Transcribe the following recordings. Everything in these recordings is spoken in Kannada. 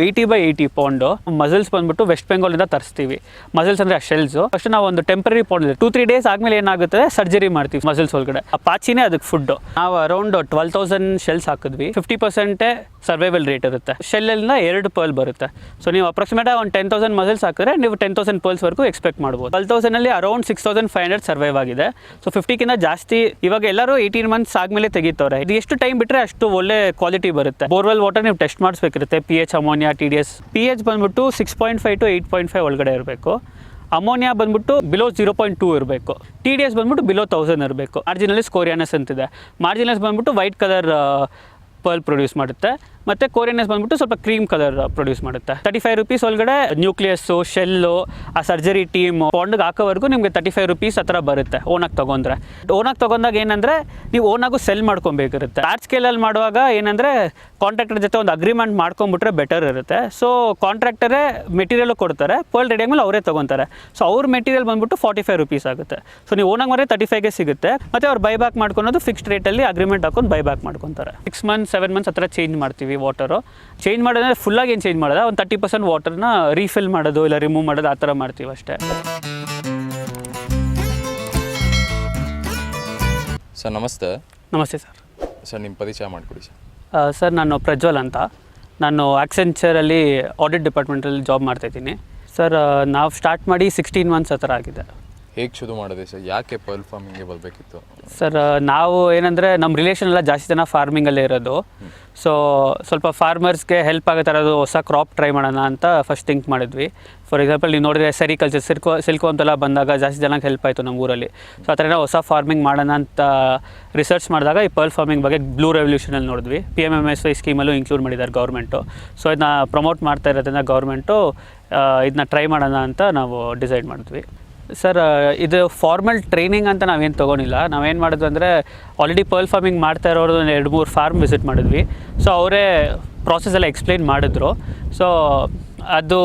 Eighty by eighty pound mussels ಬಂದ್ಬಿಟ್ಟು ವೆಸ್ಟ್ ಬೆಂಗಾಲಿಂದ ತರಿಸ್ತೀವಿ. ಮಸಲ್ಸ್ ಅಂದರೆ ಶೆಲ್ಸು ಫಸ್ಟ್ ನಾವು ಒಂದು temporary pound two three days ಆದಮೇಲೆ ಏನಾಗುತ್ತೆ? ಸರ್ಜರಿ ಮಾಡ್ತೀವಿ ಮಸಲ್ಸ್ ಒಳಗಡೆ. ಆ ಪಾಚಿನೇ ಅದಕ್ಕೆ ಫುಡ್ ನಾವು ಅರೌಂಡ್ ಟ್ವೆಲ್ ತೌಸಂಡ್ ಶೆಲ್ಸ್ ಹಾಕಿದ್ವಿ. ಫಿಫ್ಟಿ ಪರ್ಸೆಂಟೇ ಸರ್ವೈವಲ್ ರೇಟ್ ಇರುತ್ತೆ. ಶೆಲ್ಲಿಂದ ಎರಡು ಪರ್ಲ್ ಬರುತ್ತೆ. ಸೊ ನೀವು ಅಪ್ರಾಕ್ಸಿಮೇಟ್ ಒಂದು ಟೆನ್ ತೌಸಂಡ್ ಮಸಲ್ಸ್ ಹಾಕಿದ್ರೆ ನೀವು ಟೆನ್ ತೌಸಂಡ್ ಪರ್ಲ್ಸ್ವರೆಗೂ ಎಕ್ಸ್ಪೆಕ್ಟ್ ಮಾಡ್ಬೋದು. Twelve ತೌಸಂಡಲ್ಲಿ around six thousand five hundred survive ಆಗಿದೆ. ಸೊ ಫಿಫ್ಟಿಗಿಂತ ಜಾಸ್ತಿ, ಇವಾಗ ಎಲ್ಲರೂ ಏಯ್ಟೀನ್ ಮಂತ್ಸ್ ಆದಮೇಲೆ ತೆಗಿತವ್ರೆ. ಇದು ಎಷ್ಟು ಟೈಮ್ ಬಿಟ್ಟರೆ ಅಷ್ಟು ಒಳ್ಳೆ ಕ್ವಾಲಿಟಿ ಬರುತ್ತೆ. ಬೋರ್ವೆಲ್ ವಾಟರ್ ನೀವು test ಮಾಡಿಸ್ಬೇಕಿರುತ್ತೆ. P H T D S P H ಬಂದ್ಬಿಟ್ಟು six point five to eight point five ಒಳಗಡೆ ಇರಬೇಕು. ಅಮೋನಿಯಾ ಬಂದ್ಬಿಟ್ಟು ಬಿಲೋ ಜೀರೋ ಪಾಯಿಂಟ್ ಟೂ ಇರಬೇಕು. ಟಿ ಡಿ ಎಸ್ ಬಂದ್ಬಿಟ್ಟು ಬಿಲೋ ತೌಸಂಡ್ ಇರಬೇಕು. ಮಾರ್ಜಿನಲ್ಲಿ ಸ್ಕೋರಿಯಾನಸ್ ಅಂತಿದೆ ಮಾರ್ಜಿನಸ್ ಬಂದ್ಬಿಟ್ಟು ವೈಟ್ ಕಲರ್ ಪರ್ಲ್ ಪ್ರೊಡ್ಯೂಸ್ ಮಾಡುತ್ತೆ. ಮತ್ತು ಕೋರಿಯನಸ್ ಬಂದ್ಬಿಟ್ಟು ಸ್ವಲ್ಪ ಕ್ರೀಮ್ ಕಲರ್ ಪ್ರೊಡ್ಯೂಸ್ ಮಾಡುತ್ತೆ. ತರ್ಟಿ ಫೈವ್ ರುಪೀಸ್ ಒಳಗಡೆ ನ್ಯೂಕ್ಲಿಯಸ್ಸು ಶೆಲ್ಲು ಆ ಸರ್ಜರಿ ಟೀಮ್ ಪಾಂಡ್ಗೆ ಹಾಕೋವರೆಗೂ ನಿಮಗೆ ತರ್ಟಿ ಫೈವ್ ರುಪೀಸ್ ಆ ಥರ ಬರುತ್ತೆ ಓನಾಗಿ ತೊಗೊಂಡ್ರೆ ಓನಾಗಿ ತೊಗೊಂಡಾಗ ಏನಂದರೆ ನೀವು ಓನಾಗೂ ಸೆಲ್ ಮಾಡ್ಕೊಬೇಕಿರುತ್ತೆ ಲಾರ್ಜ್ ಸ್ಕೇಲಲ್ಲಿ ಮಾಡುವಾಗ ಏನಂದರೆ ಕಾಂಟ್ರಾಕ್ಟರ್ ಜೊತೆ ಒಂದು ಅಗ್ರಿಮೆಂಟ್ ಮಾಡ್ಕೊಂಬಿಟ್ರೆ ಬೆಟರ್ ಇರುತ್ತೆ. ಸೊ ಕಾಂಟ್ರಾಕ್ಟರೇ ಮೆಟೀರಿಯಲ್ ಕೊಡ್ತಾರೆ ಪೋಲ್ ರೆಡಿ ಮೇಲೆ ಅವರೇ ತೊಗೊತಾರೆ. ಸೊ ಅವ್ರ ಮೆಟೀರಿಯಲ್ ಬಂದ್ಬಿಟ್ಟು ಫಾರ್ಟಿ ಫೈವ್ ರುಪೀಸ್ ಆಗುತ್ತೆ. ಸೊ ನೀವು ಓನಾಗಿ ಮರೆ ತರ್ಟಿ ಫೈವ್ಗೆ ಸಿಗುತ್ತೆ. ಮತ್ತು ಅವ್ರು ಬೈ ಬ್ಯಾಕ್ ಮಾಡ್ಕೊಳೋದು ಫಿಕ್ಸ್ಡ್ ರೇಟಲ್ಲಿ ಅಗ್ರಿಮೆಂಟ್ ಹಾಕೊಂಡು ಬೈ ಬ್ಯಾಕ್ ಮಾಡ್ಕೊತಾರೆ. ಸಿಕ್ಸ್ ಮಂತ್ಸ್ ಸೆವೆನ್ ಮಂತ್ಸ್ ಹತ್ರ ಚೇಂಜ್ ಮಾಡ್ತೀವಿ. ವಾಟರು. ಚೇಂಜ್ ಮಾಡೋದಂದರೆ ಫುಲ್ಲಾಗಿ ಏನು ಚೇಂಜ್ ಮಾಡೋದು? ಒಂದು ತರ್ಟಿ ಪರ್ಸೆಂಟ್ ವಾಟರ್ನ ರೀಫಿಲ್ ಮಾಡೋದು ಇಲ್ಲ ರಿಮೂವ್ ಮಾಡೋದು ಆ ಥರ ಮಾಡ್ತೀವಿ ಅಷ್ಟೇ. ಸರ್ ನಮಸ್ತೆ. ನಮಸ್ತೆ ಸರ್. ಸರ್ ನಿಮ್ಮ ಪರಿಚಯ ಮಾಡಿಕೊಡಿ ಸರ್. ಸರ್ ನಾನು ಪ್ರಜ್ವಲ್ ಅಂತ. ನಾನು ಆಕ್ಸೆಂಚರಲ್ಲಿ ಆಡಿಟ್ ಡಿಪಾರ್ಟ್ಮೆಂಟಲ್ಲಿ ಜಾಬ್ ಮಾಡ್ತಾಯಿದ್ದೀನಿ ಸರ್ ನಾವು ಸ್ಟಾರ್ಟ್ ಮಾಡಿ ಸಿಕ್ಸ್ಟೀನ್ ಮಂತ್ಸ್ ಥರ ಆಗಿದೆ. ಹೇಗೆ ಶುರು ಮಾಡಿದೆ ಸರ್? ಯಾಕೆ ಪರ್ಲ್ ಫಾರ್ಮಿಂಗ್ಗೆ ಬರಬೇಕಿತ್ತು? ಸರ್ ನಾವು ಏನಂದರೆ ನಮ್ಮ ರಿಲೇಷನ್ ಎಲ್ಲ ಜಾಸ್ತಿ ಜನ ಫಾರ್ಮಿಂಗಲ್ಲೇ ಇರೋದು. ಸೊ ಸ್ವಲ್ಪ ಫಾರ್ಮರ್ಸ್ಗೆ ಹೆಲ್ಪ್ ಆಗೋ ಥರದ್ದು ಹೊಸ ಕ್ರಾಪ್ ಟ್ರೈ ಮಾಡೋಣ ಅಂತ ಫಸ್ಟ್ ಥಿಂಕ್ ಮಾಡಿದ್ವಿ. ಫಾರ್ ಎಕ್ಸಾಂಪಲ್ ನೀವು ನೋಡಿದ್ರೆ ಸೆರಿಕಲ್ಚರ್ ಸಿಲ್ಕೋ ಸಿಲ್ಕೋ ಅಂತೆಲ್ಲ ಬಂದಾಗ ಜಾಸ್ತಿ ಜನಕ್ಕೆ ಹೆಲ್ಪ್ ಆಯಿತು ನಮ್ಮ ಊರಲ್ಲಿ. ಸೊ ಆ ಥರ ಏನೋ ಹೊಸ ಫಾರ್ಮಿಂಗ್ ಮಾಡೋಣ ಅಂತ ರಿಸರ್ಚ್ ಮಾಡಿದಾಗ ಈ ಪರ್ಲ್ ಫಾರ್ಮಿಂಗ್ ಬಗ್ಗೆ ಬ್ಲೂ ರೆವಲ್ಯೂಷನಲ್ಲಿ ನೋಡಿದ್ವಿ. P M M S Y ಸ್ಕೀಮಲ್ಲೂ include ಮಾಡಿದ್ದಾರೆ ಗೌರ್ಮೆಂಟು ಸೊ ಇದನ್ನ ಪ್ರಮೋಟ್ ಮಾಡ್ತಾ ಇರೋದ್ರಿಂದ ಗೌರ್ಮೆಂಟು ಇದನ್ನ ಟ್ರೈ ಮಾಡೋಣ ಅಂತ ನಾವು ಡಿಸೈಡ್ ಮಾಡಿದ್ವಿ. ಸರ್ ಇದು ಫಾರ್ಮಲ್ ಟ್ರೈನಿಂಗ್ ಅಂತ ನಾವೇನು ತೊಗೊಂಡಿಲ್ಲ. ನಾವೇನು ಮಾಡಿದ್ವಿ ಅಂದರೆ ಆಲ್ರೆಡಿ ಪರ್ಲ್ ಫಾರ್ಮಿಂಗ್ ಮಾಡ್ತಾ ಇರೋರು ಎರಡು ಮೂರು ಫಾರ್ಮ್ ವಿಸಿಟ್ ಮಾಡಿದ್ವಿ. ಸೊ ಅವರೇ ಪ್ರಾಸೆಸ್ ಎಲ್ಲ ಎಕ್ಸ್ಪ್ಲೈನ್ ಮಾಡಿದ್ರು. ಸೊ ಅದು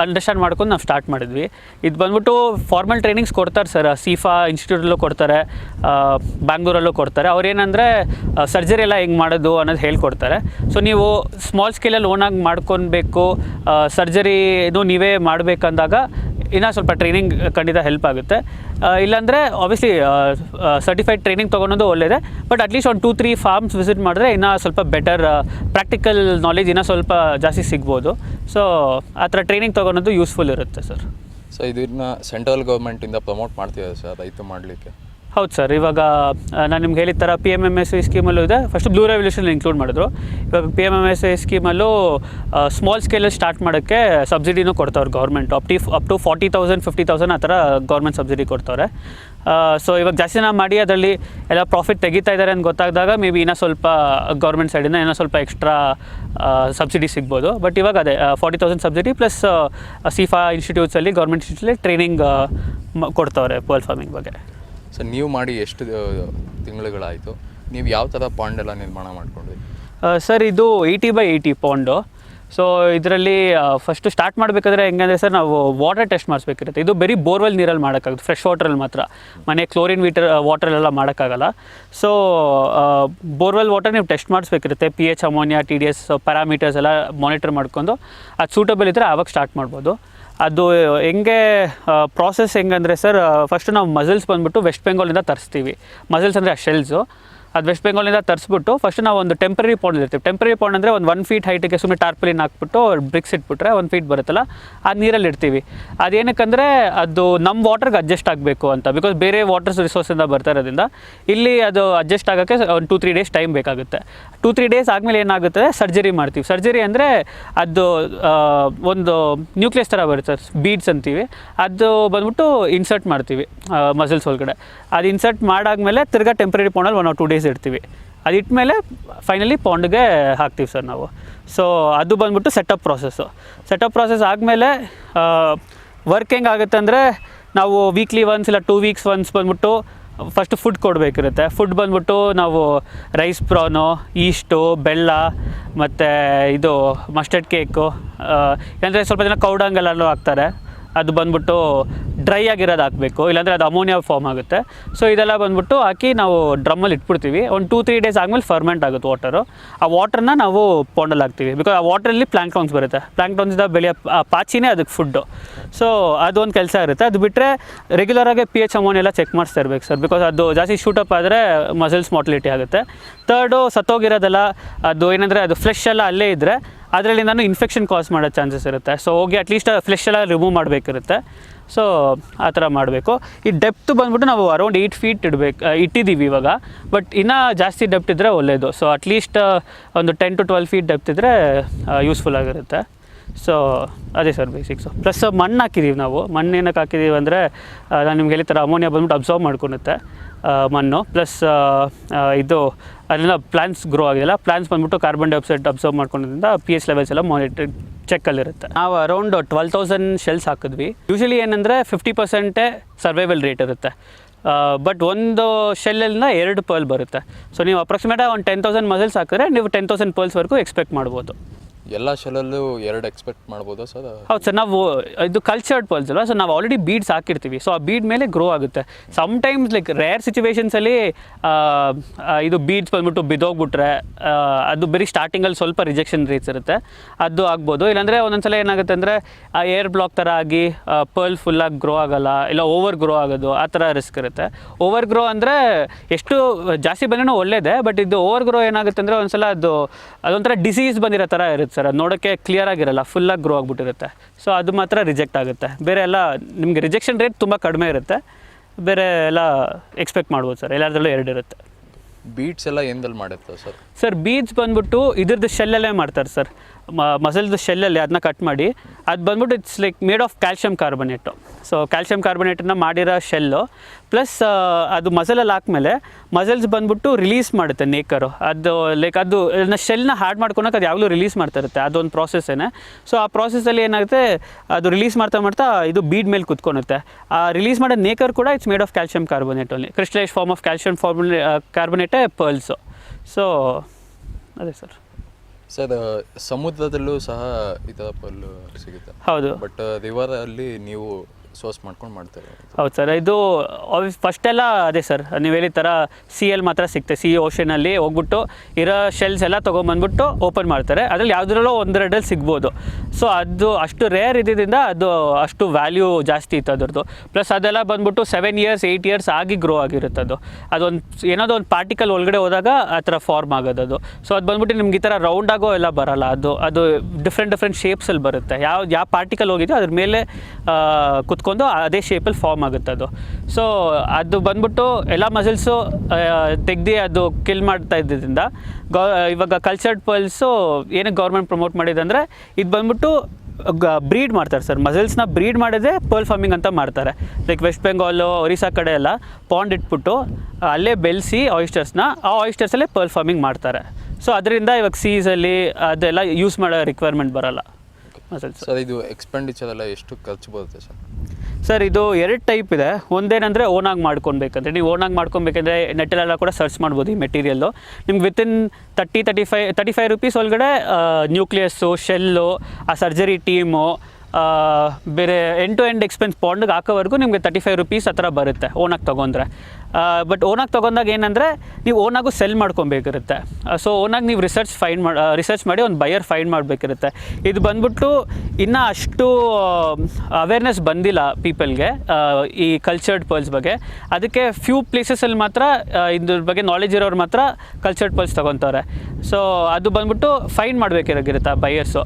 ಅಂಡರ್ಸ್ಟ್ಯಾಂಡ್ ಮಾಡ್ಕೊಂಡು ನಾವು ಸ್ಟಾರ್ಟ್ ಮಾಡಿದ್ವಿ. ಇದು ಬಂದ್ಬಿಟ್ಟು ಫಾರ್ಮಲ್ ಟ್ರೈನಿಂಗ್ಸ್ ಕೊಡ್ತಾರೆ ಸರ್ ಸೀಫಾ ಇನ್ಸ್ಟಿಟ್ಯೂಟಲ್ಲೂ ಕೊಡ್ತಾರೆ ಬ್ಯಾಂಗ್ಳೂರಲ್ಲೂ ಕೊಡ್ತಾರೆ. ಅವ್ರೇನಂದರೆ ಸರ್ಜರಿ ಎಲ್ಲ ಹೆಂಗೆ ಮಾಡೋದು ಅನ್ನೋದು ಹೇಳ್ಕೊಡ್ತಾರೆ. ಸೊ ನೀವು ಸ್ಮಾಲ್ ಸ್ಕೇಲಲ್ಲಿ ಓನಾಗಿ ಮಾಡ್ಕೊಬೇಕು ಸರ್ಜರಿನೂ ನೀವೇ ಮಾಡಬೇಕಂದಾಗ ಇನ್ನೂ ಸ್ವಲ್ಪ ಟ್ರೈನಿಂಗ್ ಖಂಡಿತ ಹೆಲ್ಪ್ ಆಗುತ್ತೆ. ಇಲ್ಲಾಂದರೆ ಆಬ್ವಿಯಸ್ಲಿ ಸರ್ಟಿಫೈಡ್ ಟ್ರೈನಿಂಗ್ ತೊಗೊಳೋದು ಒಳ್ಳೆಯದೇ ಬಟ್ ಅಟ್ಲೀಸ್ಟ್ ಒಂದು ಟೂ ತ್ರೀ ಫಾರ್ಮ್ಸ್ ವಿಸಿಟ್ ಮಾಡಿದ್ರೆ ಇನ್ನೂ ಸ್ವಲ್ಪ ಬೆಟರ್ ಪ್ರಾಕ್ಟಿಕಲ್ ನಾಲೆಜ್ ಇನ್ನೂ ಸ್ವಲ್ಪ ಜಾಸ್ತಿ ಸಿಗ್ಬೋದು. ಸೊ ಆ ಥರ ಟ್ರೈನಿಂಗ್ ತೊಗೊಳೋದು ಯೂಸ್ಫುಲ್ ಇರುತ್ತೆ ಸರ್ ಸೊ ಇದನ್ನ ಸೆಂಟ್ರಲ್ ಗೌರ್ಮೆಂಟಿಂದ ಪ್ರಮೋಟ್ ಮಾಡ್ತಿದ್ದಾರೆ ಸರ್ ರೈತ ಮಾಡಲಿಕ್ಕೆ. ಹೌದು ಸರ್, ಇವಾಗ ನಾನು ನಿಮ್ಗೆ ಹೇಳಿದ ಥರ P M M S I ಸ್ಕೀಮಲ್ಲೂ ಇದೆ. ಫಸ್ಟ್ ಬ್ಲೂ ರೆವಲ್ಯೂಷನ್ ಇನ್ಕ್ಲೂಡ್ ಮಾಡಿದ್ರು. ಇವಾಗ P M M S I ಸ್ಕೀಮಲ್ಲೂ small ಸ್ಕೇಲಲ್ಲಿ ಸ್ಟಾರ್ಟ್ ಮಾಡೋಕ್ಕೆ ಸಬ್ಸಿಡಿನೂ ಕೊಡ್ತಾವ್ರೆ government up T up to forty thousand fifty thousand ಆ ಥರ ಗೌರ್ಮೆಂಟ್ ಸಬ್ಸಿಡಿ ಕೊಡ್ತವ್ರೆ. ಸೊ ಇವಾಗ ಜಾಸ್ತಿ ನಾವು ಮಾಡಿ ಅದರಲ್ಲಿ ಎಲ್ಲ ಪ್ರಾಫಿಟ್ ತೆಗಿತಾ ಇದ್ದಾರೆ ಅಂತ ಗೊತ್ತಾದಾಗ ಮೇ ಬಿ ಇನ್ನೂ ಸ್ವಲ್ಪ ಗೌರ್ಮೆಂಟ್ ಸೈಡಿಂದ ಏನೋ ಸ್ವಲ್ಪ ಎಕ್ಸ್ಟ್ರಾ ಸಬ್ಸಿಡಿ ಸಿಗ್ಬೋದು. ಬಟ್ ಇವಾಗ ಅದೇ forty thousand subsidy plus CIFA ಇನ್ಸ್ಟಿಟ್ಯೂಟ್ಸಲ್ಲಿ government ಇನ್ಸ್ಟಿಟ್ಯೂಟಲ್ಲಿ ಟ್ರೈನಿಂಗ್ ಕೊಡ್ತವ್ರೆ ಪೋಲ್ ಫಾರ್ಮಿಂಗ್ ಬಗ್ಗೆ. ಸೊ ನೀವು ಮಾಡಿ ಎಷ್ಟು ತಿಂಗಳುಗಳಾಯಿತು? ನೀವು ಯಾವ ಥರ ಪಾಂಡ್ ಎಲ್ಲ ನಿರ್ಮಾಣ ಮಾಡ್ಕೊಂಡ್ರಿ? ಸರ್, ಇದು eighty by eighty pond so ಇದರಲ್ಲಿ ಫಸ್ಟು ಸ್ಟಾರ್ಟ್ ಮಾಡಬೇಕಾದ್ರೆ ಹೆಂಗಂದರೆ ಸರ್, ನಾವು ವಾಟರ್ ಟೆಸ್ಟ್ ಮಾಡಿಸ್ಬೇಕಿರುತ್ತೆ. ಇದು ಬರೀ ಬೋರ್ವೆಲ್ ನೀರಲ್ಲಿ ಮಾಡೋಕ್ಕಾಗುತ್ತೆ ಫ್ರೆಶ್ ವಾಟ್ರಲ್ಲಿ ಮಾತ್ರ. ಮನೆ ಕ್ಲೋರಿನ್ ವೀಟರ್ ವಾಟ್ರಲ್ಲೆಲ್ಲ ಮಾಡೋಕ್ಕಾಗಲ್ಲ. ಸೊ ಬೋರ್ವೆಲ್ ವಾಟರ್ ನೀವು test ಮಾಡಿಸ್ಬೇಕಿರುತ್ತೆ. P H ammonia T D S parameters ಎಲ್ಲ ಮಾನಿಟರ್ ಮಾಡ್ಕೊಂಡು, ಅದು ಸೂಟಬಲ್ ಇದ್ದರೆ ಆವಾಗ ಸ್ಟಾರ್ಟ್ ಮಾಡ್ಬೋದು. ಅದು ಹೆಂಗೆ ಪ್ರಾಸೆಸ್ ಹೆಂಗಂದರೆ ಸರ್ ಫಸ್ಟು ನಾವು ಮಸಲ್ಸ್ ಬಂದ್ಬಿಟ್ಟು ವೆಸ್ಟ್ ಬೆಂಗಾಲಿಂದ ತರಿಸ್ತೀವಿ. ಮಸಲ್ಸ್ ಅಂದರೆ ಶೆಲ್ಸು ಅದು ವೆಸ್ಟ್ ಬೆಂಗಾಲಿಂದ ತರಿಸ್ಬಿಟ್ಟು ಫಸ್ಟ್ ನಾವು ಒಂದು ಟೆಂಪ್ರರಿ ಪಾಂಡ್ ಇರ್ತೀವಿ ಟೆಂಪ್ರರಿ ಪೌಂಡ್ ಅಂದರೆ ಒಂದು ಒನ್ ಫೀಟ್ ಹೈಟಿಗೆ ಸುಮ್ಮನೆ ಟಾರ್ಪಲಿನ್ ಹಾಕ್ಬಿಟ್ಟು ಬ್ರಿಕ್ಸ್ ಇಟ್ಬಿಟ್ರೆ ಒಂದು ಫೀಟ್ ಬರುತ್ತಲ್ಲ, ಆ ನೀರಲ್ಲಿ ಇಡ್ತೀವಿ. ಅದೇನಕ್ಕಂದರೆ ಅದು ನಮ್ಮ ವಾಟರ್ಗೆ ಅಡ್ಜಸ್ಟ್ ಆಗಬೇಕು ಅಂತ ಬಿಕಾಸ್ ಬೇರೆ ವಾಟರ್ಸ್ ರಿಸೋರ್ಸಿಂದ ಬರ್ತಾ ಇರೋದ್ರಿಂದ ಇಲ್ಲಿ ಅದು ಅಡ್ಜಸ್ಟ್ ಆಗೋಕ್ಕೆ ಒಂದು ಟೂ ತ್ರೀ ಡೇಸ್ ಟೈಮ್ ಬೇಕಾಗುತ್ತೆ. ಟೂ ತ್ರೀ ಡೇಸ್ ಆದಮೇಲೆ ಏನಾಗುತ್ತೆ ಸರ್ಜರಿ ಮಾಡ್ತೀವಿ. ಸರ್ಜರಿ ಅಂದರೆ ಅದು ಒಂದು ನ್ಯೂಕ್ಲಿಯಸ್ ಥರ ಬರುತ್ತೆ ಬೀಡ್ಸ್ ಅಂತೀವಿ. ಅದು ಬಂದ್ಬಿಟ್ಟು ಇನ್ಸರ್ಟ್ ಮಾಡ್ತೀವಿ ಮಸಲ್ಸ್ ಒಳಗಡೆ. ಅದು ಇನ್ಸರ್ಟ್ ಮಾಡಾದ್ಮೇಲೆ ತಿರ್ಗಾ ಟೆಂಪ್ರರಿ ಪೌಂಡಲ್ಲಿ ಒನ್ ಆರ್ ಟು ಡೇಸ್ ಇಡ್ತೀವಿ. ಅದು ಇಟ್ಟಮೇಲೆ ಫೈನಲಿ ಪೌಂಡ್ಗೆ ಹಾಕ್ತೀವಿ ಸರ್ ನಾವು. ಸೊ ಅದು ಬಂದ್ಬಿಟ್ಟು ಸೆಟಪ್ ಪ್ರಾಸೆಸ್ಸು ಸೆಟಪ್ ಪ್ರಾಸೆಸ್ ಆದಮೇಲೆ ವರ್ಕ್ ಹೆಂಗೆ ಆಗುತ್ತೆ ಅಂದರೆ ನಾವು ವೀಕ್ಲಿ ಒನ್ಸ್ ಇಲ್ಲ ಟೂ ವೀಕ್ಸ್ ಒನ್ಸ್ ಬಂದ್ಬಿಟ್ಟು ಫಸ್ಟ್ ಫುಡ್ ಕೊಡಬೇಕಿರುತ್ತೆ. ಫುಡ್ ಬಂದ್ಬಿಟ್ಟು ನಾವು ರೈಸ್ ಪ್ರಾನು ಈಸ್ಟು ಬೆಲ್ಲ, ಮತ್ತು ಇದು ಮಸ್ಟರ್ಡ್ ಕೇಕು ಅಂದರೆ ಸ್ವಲ್ಪ ಜನ ಕೌಡಂಗೆಲ್ಲೂ ಹಾಕ್ತಾರೆ. ಅದು ಬಂದ್ಬಿಟ್ಟು ಡ್ರೈ ಆಗಿರೋದು ಹಾಕಬೇಕು, ಇಲ್ಲಾಂದರೆ ಅದು ಅಮೋನಿಯಾ ಫಾರ್ಮ್ ಆಗುತ್ತೆ. ಸೊ ಇದೆಲ್ಲ ಬಂದ್ಬಿಟ್ಟು ಹಾಕಿ ನಾವು ಡ್ರಮ್ಮಲ್ಲಿ ಇಟ್ಬಿಡ್ತೀವಿ. ಒಂದು ಟೂ ತ್ರೀ ಡೇಸ್ ಆದಮೇಲೆ ಫರ್ಮೆಂಟ್ ಆಗುತ್ತೆ ವಾಟರು ಆ ವಾಟರ್ನ ನಾವು ಪೌಂಡಲ್ಲಿ ಹಾಕ್ತೀವಿ. ಬಿಕಾಸ್ ಆ ವಾಟರಲ್ಲಿ ಪ್ಲಾಂಕ್ಟೌನ್ಸ್ ಬರುತ್ತೆ. ಪ್ಲಾಂಕ್ಟೌನ್ಸಿಂದ ಬೆಳೆಯೋ ಪಾಚಿನೇ ಅದಕ್ಕೆ ಫುಡ್ಡು ಸೊ ಅದೊಂದು ಕೆಲಸ ಇರುತ್ತೆ. ಅದು ಬಿಟ್ಟರೆ ರೆಗ್ಯುಲರಾಗಿ ಪಿ ಎಚ್ ಅಮೌಂಟ್ ಎಲ್ಲ ಚೆಕ್ ಮಾಡಿಸ್ತಾ ಇರ್ಬೇಕು ಸರ್ ಬಿಕಾಸ್ ಅದು ಜಾಸ್ತಿ ಶೂಟಪ್ ಆದರೆ ಮಸಲ್ಸ್ ಮಾರ್ಟಿಲಿಟಿ ಆಗುತ್ತೆ. ತರ್ಡು ಸತ್ತೋಗಿರೋದೆಲ್ಲ, ಅದು ಏನಂದರೆ ಅದು ಫ್ಲೆಶ್ ಎಲ್ಲ ಅಲ್ಲೇ ಇದ್ದರೆ ಅದರಲ್ಲಿ ನಾನು ಇನ್ಫೆಕ್ಷನ್ ಕಾಸ್ ಮಾಡೋ ಚಾನ್ಸಸ್ ಇರುತ್ತೆ. ಸೊ ಹೋಗಿ ಅಟ್ಲೀಸ್ಟ್ ಫ್ಲೆಶ್ ಎಲ್ಲ ರಿಮೂವ್ ಮಾಡಬೇಕಿರುತ್ತೆ. ಸೊ ಆ ಥರ ಮಾಡಬೇಕು. ಈ ಡೆಪ್ತ್ ಬಂದ್ಬಿಟ್ಟು ನಾವು ಅರೌಂಡ್ ಏಯ್ಟ್ ಫೀಟ್ ಇಡಬೇಕು ಇಟ್ಟಿದ್ದೀವಿ ಇವಾಗ. ಬಟ್ ಇನ್ನೂ ಜಾಸ್ತಿ ಡೆಪ್ತ್ ಇದ್ದರೆ ಒಳ್ಳೆಯದು ಸೊ ಅಟ್ಲೀಸ್ಟ್ ಒಂದು ten to twelve feet depth ಇದ್ದರೆ ಯೂಸ್ಫುಲ್ ಆಗಿರುತ್ತೆ. ಸೊ ಅದೇ ಸರ್ ಬೇಸಿಕ್ಸು ಪ್ಲಸ್ ಮಣ್ಣು ಹಾಕಿದ್ದೀವಿ ನಾವು. ಮಣ್ಣು ಏನಕ್ಕೆ ಹಾಕಿದ್ದೀವಿ ಅಂದರೆ ನಾನು ನಿಮ್ಗೆ ಹೇಳಿ ಥರ ಅಮೋನಿಯಾ ಬಂದ್ಬಿಟ್ಟು ಅಬ್ಸರ್ವ್ ಮಾಡ್ಕೊಳುತ್ತೆ ಮಣ್ಣು. ಪ್ಲಸ್ ಇದು ಅದರಿಂದ ಪ್ಲಾಂಟ್ಸ್ ಗ್ರೋ ಆಗಿಲ್ಲ ಪ್ಲಾಂಟ್ಸ್ ಬಂದ್ಬಿಟ್ಟು ಕಾರ್ಬನ್ ಡೈಆಕ್ಸೈಡ್ ಅಬ್ಸರ್ವ್ ಮಾಡ್ಕೊಳೋದ್ರಿಂದ ಪಿ ಎಚ್ ಲೆವೆಲ್ಸ್ ಎಲ್ಲ ಮಾನಿಟರ್ ಚೆಕ್ಕಲ್ಲಿರುತ್ತೆ. ನಾವು ಅರೌಂಡ್ ಟ್ವೆಲ್ ತೌಸಂಡ್ ಶೆಲ್ಸ್ ಹಾಕಿದ್ವಿ. ಯೂಶಲಿ ಏನಂದರೆ ಫಿಫ್ಟಿ ಪರ್ಸೆಂಟೇ ಸರ್ವೈವಲ್ ರೇಟ್ ಇರುತ್ತೆ. ಬಟ್ ಒಂದು ಶೆಲ್ಲಿಂದ ಎರಡು ಪರ್ಲ್ ಬರುತ್ತೆ. ಸೊ ನೀವು ಅಪ್ರಾಕ್ಸಿಮೇಟ್ ಒಂದು ಟೆನ್ ತೌಸಂಡ್ ಮಸಲ್ಸ್ ಹಾಕಿದ್ರೆ ನೀವು ಟೆನ್ ತೌಸಂಡ್ ಪರ್ಲ್ಸ್ವರೆಗೂ ಎಕ್ಸ್ಪೆಕ್ಟ್ ಮಾಡ್ಬೋದು. ಎಲ್ಲ ಶೆಲ್ಲಲ್ಲೂ ಎರಡು ಎಕ್ಸ್ಪೆಕ್ಟ್ ಮಾಡ್ಬೋದು ಸರ್? ಹೌದು ಸರ್, ನಾವು, ಇದು ಕಲ್ಚರ್ಡ್ ಪಲ್ಸ್ ಅಲ್ವಾ? ಸೊ ನಾವು ಆಲ್ರೆಡಿ ಬೀಡ್ಸ್ ಹಾಕಿರ್ತೀವಿ. ಸೊ ಆ ಬೀಡ್ ಮೇಲೆ ಗ್ರೋ ಆಗುತ್ತೆ. ಸಮ್ಟೈಮ್ಸ್ ಲೈಕ್ ರೇರ್ ಸಿಚುವೇಶನ್ಸಲ್ಲಿ ಇದು ಬೀಡ್ಸ್ ಬಂದ್ಬಿಟ್ಟು ಬಿದ್ದೋಗ್ಬಿಟ್ರೆ ಅದು ಬರೀ ಸ್ಟಾರ್ಟಿಂಗಲ್ಲಿ ಸ್ವಲ್ಪ ರಿಜೆಕ್ಷನ್ ರೇಟ್ಸ್ ಇರುತ್ತೆ. ಅದು ಆಗ್ಬೋದು. ಇಲ್ಲಾಂದರೆ ಒಂದೊಂದ್ಸಲ ಏನಾಗುತ್ತೆ ಅಂದರೆ, ಆ ಏರ್ ಬ್ಲಾಕ್ ಥರ ಆಗಿ ಪರ್ಲ್ ಫುಲ್ಲಾಗಿ ಗ್ರೋ ಆಗಲ್ಲ, ಇಲ್ಲ ಓವರ್ ಗ್ರೋ ಆಗೋದು, ಆ ಥರ ರಿಸ್ಕ್ ಇರುತ್ತೆ. ಓವರ್ ಗ್ರೋ ಅಂದರೆ ಎಷ್ಟು ಜಾಸ್ತಿ ಬಂದ್ರೂ ಒಳ್ಳೇದೇ ಬಟ್ ಇದು ಓವರ್ ಗ್ರೋ ಏನಾಗುತ್ತೆ ಅಂದರೆ ಒಂದ್ಸಲ ಅದು, ಅದೊಂಥರ ಡಿಸೀಸ್ ಬಂದಿರೋ ಥರ ಇರುತ್ತೆ. ಸರ್ ಅದು ನೋಡೋಕ್ಕೆ ಕ್ಲಿಯರ್ ಆಗಿರಲ್ಲ ಫುಲ್ಲಾಗಿ ಗ್ರೋ ಆಗಿಬಿಟ್ಟಿರುತ್ತೆ. ಸೊ ಅದು ಮಾತ್ರ ರಿಜೆಕ್ಟ್ ಆಗುತ್ತೆ. ಬೇರೆ ಎಲ್ಲ ನಿಮಗೆ ರಿಜೆಕ್ಷನ್ ರೇಟ್ ತುಂಬ ಕಡಿಮೆ ಇರುತ್ತೆ. ಬೇರೆ ಎಲ್ಲ ಎಕ್ಸ್ಪೆಕ್ಟ್ ಮಾಡ್ಬೋದು ಸರ್ ಎಲ್ಲದರಲ್ಲೂ ಎರಡು ಇರುತ್ತೆ. ಬೀಟ್ಸ್ ಎಲ್ಲ ಎಂದಲ್ಲಿ ಮಾಡುತ್ತೆ ಸರ್? ಸರ್ ಬೀಡ್ಸ್ ಬಂದ್ಬಿಟ್ಟು ಇದ್ರದ್ದು ಶೆಲ್ಲಲ್ಲೇ ಮಾಡ್ತಾರೆ ಸರ್. ಮಸಲ್ದು ಶೆಲ್ಲಲ್ಲಿ ಅದನ್ನ ಕಟ್ ಮಾಡಿ, ಅದು ಬಂದ್ಬಿಟ್ಟು it's like made of calcium carbonate so calcium ಕಾರ್ಬನೇಟನ್ನ ಮಾಡಿರೋ ಶೆಲ್ಲು ಪ್ಲಸ್ ಅದು ಮಸಲಲ್ಲಿ ಹಾಕ್ಮೇಲೆ ಮಸಲ್ಸ್ ಬಂದ್ಬಿಟ್ಟು ರಿಲೀಸ್ ಮಾಡುತ್ತೆ ನೇಕರು. ಅದು ಲೈಕ್ ಅದು ಶೆಲ್ನ ಹಾರ್ಡ್ ಮಾಡ್ಕೊಳಕ್ಕೆ ಅದು ಯಾವಾಗಲೂ ರಿಲೀಸ್ ಮಾಡ್ತಾ ಇರುತ್ತೆ, ಅದೊಂದು ಪ್ರಾಸೆಸ್ಸೇನೆ ಸೊ ಆ ಪ್ರಾಸೆಸ್ಸಲ್ಲಿ ಏನಾಗುತ್ತೆ, ಅದು ರಿಲೀಸ್ ಮಾಡ್ತಾ ಮಾಡ್ತಾ ಇದು ಬೀಡ್ ಮೇಲೆ ಕುತ್ಕೊಳುತ್ತೆ. ಆ ರಿಲೀಸ್ ಮಾಡೋ ನೇಕರ್ ಕೂಡ it's made of calcium carbonate only crystallise form of calcium ಫಾರ್ಮುಲೇ ಕಾರ್ಬೋನೇಟೇ ಪರ್ಲ್ಸು ಸೊ ಅದೇ ಸರ್ ಸರ್ ಸಮುದ್ರದಲ್ಲೂ ಸಹ ಈ ಥರ ಪಲ್ಲು ಸಿಗುತ್ತೆ. ಹೌದು. ಬಟ್ ರಿವರಲ್ಲಿ ನೀವು ಸೋರ್ಸ್ ಮಾಡ್ಕೊಂಡು ಮಾಡ್ತಾರೆ ಹೌದು ಸರ್ ಇದು ಫಸ್ಟ್ ಎಲ್ಲ ಅದೇ ಸರ್ ನೀವು ಹೇಳಿದ ಥರ ಸಿ ಎಲ್ ಮಾತ್ರ ಸಿಗ್ತದೆ ಸಿ ಓಷನಲ್ಲಿ ಹೋಗ್ಬಿಟ್ಟು ಇರೋ ಶೆಲ್ಸ್ ಎಲ್ಲ ತೊಗೊಂಬಂದ್ಬಿಟ್ಟು ಓಪನ್ ಮಾಡ್ತಾರೆ. ಅದ್ರಲ್ಲಿ ಯಾವುದ್ರಲ್ಲೋ ಒಂದೆರಡಲ್ಲಿ ಸಿಗ್ಬೋದು. ಸೊ ಅದು ಅಷ್ಟು ರೇರ್ ಇದ್ದಿದ್ದರಿಂದ ಅದು ಅಷ್ಟು ವ್ಯಾಲ್ಯೂ ಜಾಸ್ತಿ ಇತ್ತು ಅದ್ರದ್ದು. ಪ್ಲಸ್ ಅದೆಲ್ಲ ಬಂದ್ಬಿಟ್ಟು ಸೆವೆನ್ ಇಯರ್ಸ್ ಏಯ್ಟ್ ಇಯರ್ಸ್ ಆಗಿ ಗ್ರೋ ಆಗಿರುತ್ತೆ ಅದು. ಅದೊಂದು ಏನಾದರೂ ಒಂದು ಪಾರ್ಟಿಕಲ್ ಒಳಗಡೆ ಹೋದಾಗ ಆ ಥರ ಫಾರ್ಮ್ ಆಗೋದು ಅದು ಸೊ ಅದು ಬಂದ್ಬಿಟ್ಟು ನಿಮ್ಗೆ ಈ ಥರ ರೌಂಡ್ ಆಗೋ ಎಲ್ಲ ಬರಲ್ಲ. ಅದು ಅದು ಡಿಫ್ರೆಂಟ್ ಡಿಫ್ರೆಂಟ್ ಶೇಪ್ಸಲ್ಲಿ ಬರುತ್ತೆ. ಯಾವ ಯಾವ ಪಾರ್ಟಿಕಲ್ ಹೋಗಿದೆಯೋ ಅದ್ರ ಮೇಲೆ ಆ, ಕುತ್ಕೊಂಡು ಅದೇ ಶೇಪಲ್ಲಿ ಫಾರ್ಮ್ ಆಗುತ್ತೆ ಅದು. ಸೊ ಅದು ಬಂದ್ಬಿಟ್ಟು ಎಲ್ಲ ಮಸಲ್ಸು ತೆಗ್ದು ಅದು ಕಿಲ್ ಮಾಡ್ತಾ ಇದ್ದಿದ್ದರಿಂದ ಗೌ, ಇವಾಗ ಕಲ್ಚರ್ಡ್ ಪಲ್ಸು ಏನಕ್ಕೆ ಗೌರ್ಮೆಂಟ್ ಪ್ರಮೋಟ್ ಮಾಡಿದೆ ಅಂದರೆ, ಇದು ಬಂದ್ಬಿಟ್ಟು ಬ್ರೀಡ್ ಮಾಡ್ತಾರೆ ಸರ್ ಮಸಲ್ಸ್ನ ಬ್ರೀಡ್ ಮಾಡಿದ್ರೆ ಪರ್ಲ್ ಫಾರ್ಮಿಂಗ್ ಅಂತ ಮಾಡ್ತಾರೆ. ಲೈಕ್ ವೆಸ್ಟ್ ಬೆಂಗಾಲು ಒರಿಸ್ಸಾ ಕಡೆ ಎಲ್ಲ ಪಾಂಡ್ ಇಟ್ಬಿಟ್ಟು, ಅಲ್ಲೇ ಬೆಳೆಸಿ ಆಯಿಸ್ಟರ್ಸ್ನ ಆ ಆಯಿಸ್ಟರ್ಸಲ್ಲೇ ಪರ್ಲ್ ಫಾರ್ಮಿಂಗ್ ಮಾಡ್ತಾರೆ. ಸೊ ಅದರಿಂದ ಇವಾಗ ಸೀಸಲ್ಲಿ ಅದೆಲ್ಲ ಯೂಸ್ ಮಾಡೋ ರಿಕ್ವೈರ್ಮೆಂಟ್ ಬರೋಲ್ಲ. ಮಸಲ್ಸ್ ಸರ್ ಇದು ಎಕ್ಸ್ಪೆಂಡಿಚರ್ ಎಲ್ಲ ಎಷ್ಟು ಖರ್ಚು ಬರುತ್ತೆ ಸರ್ ಸರ್, ಇದು ಎರಡು ಟೈಪ್ ಇದೆ. ಒಂದೇನಂದರೆ ಓನಾಗಿ ಮಾಡ್ಕೊಬೇಕಂದ್ರೆ ನೀವು ಓನಾಗಿ ಮಾಡ್ಕೊಬೇಕಂದ್ರೆ ನೆಟ್ಟಲೆಲ್ಲ ಕೂಡ ಸರ್ಚ್ ಮಾಡ್ಬೋದು ಈ ಮೆಟೀರಿಯಲ್ಲು ನಿಮ್ಗೆ within thirty thirty five thirty five rupees ಒಳಗಡೆ ನ್ಯೂಕ್ಲಿಯಸ್ಸು ಶೆಲ್ಲು ಆ ಸರ್ಜರಿ ಟೀಮು ಬೇರೆ ಎಂಡ್ ಟು ಎಂಡ್ ಎಕ್ಸ್ಪೆನ್ಸ್ ಪಾಂಡ್ಗೆ ಹಾಕೋವರೆಗೂ ನಿಮಗೆ ತರ್ಟಿ ಫೈವ್ ರುಪೀಸ್ ಆ ಥರ ಬರುತ್ತೆ ಓನಾಗಿ ತೊಗೊಂಡ್ರೆ. ಬಟ್ ಓನಾಗಿ ತೊಗೊಂಡಾಗ ಏನಂದರೆ ನೀವು ಓನಾಗೂ ಸೆಲ್ ಮಾಡ್ಕೊಬೇಕಿರುತ್ತೆ ಸೊ ಓನಾಗಿ ನೀವು ರಿಸರ್ಚ್ ಫೈಂಡ್ ಮಾಡಿ ರಿಸರ್ಚ್ ಮಾಡಿ ಒಂದು ಬಯರ್ ಫೈಂಡ್ ಮಾಡಬೇಕಿರುತ್ತೆ ಇದು ಬಂದ್ಬಿಟ್ಟು ಇನ್ನೂ ಅಷ್ಟು ಅವೇರ್ನೆಸ್ ಬಂದಿಲ್ಲ ಪೀಪಲ್ಗೆ ಈ ಕಲ್ಚರ್ಡ್ ಪರ್ಲ್ಸ್ ಬಗ್ಗೆ. ಅದಕ್ಕೆ ಫ್ಯೂ ಪ್ಲೇಸಸಲ್ಲಿ ಮಾತ್ರ ಇದ್ರ ಬಗ್ಗೆ ನಾಲೆಜ್ ಇರೋರು ಮಾತ್ರ ಕಲ್ಚರ್ಡ್ ಪರ್ಲ್ಸ್ ತೊಗೊತಾರೆ. ಸೊ ಅದು ಬಂದ್ಬಿಟ್ಟು ಫೈಂಡ್ ಮಾಡಬೇಕಿರೋಗಿರುತ್ತೆ ಆ ಬಯರ್ಸು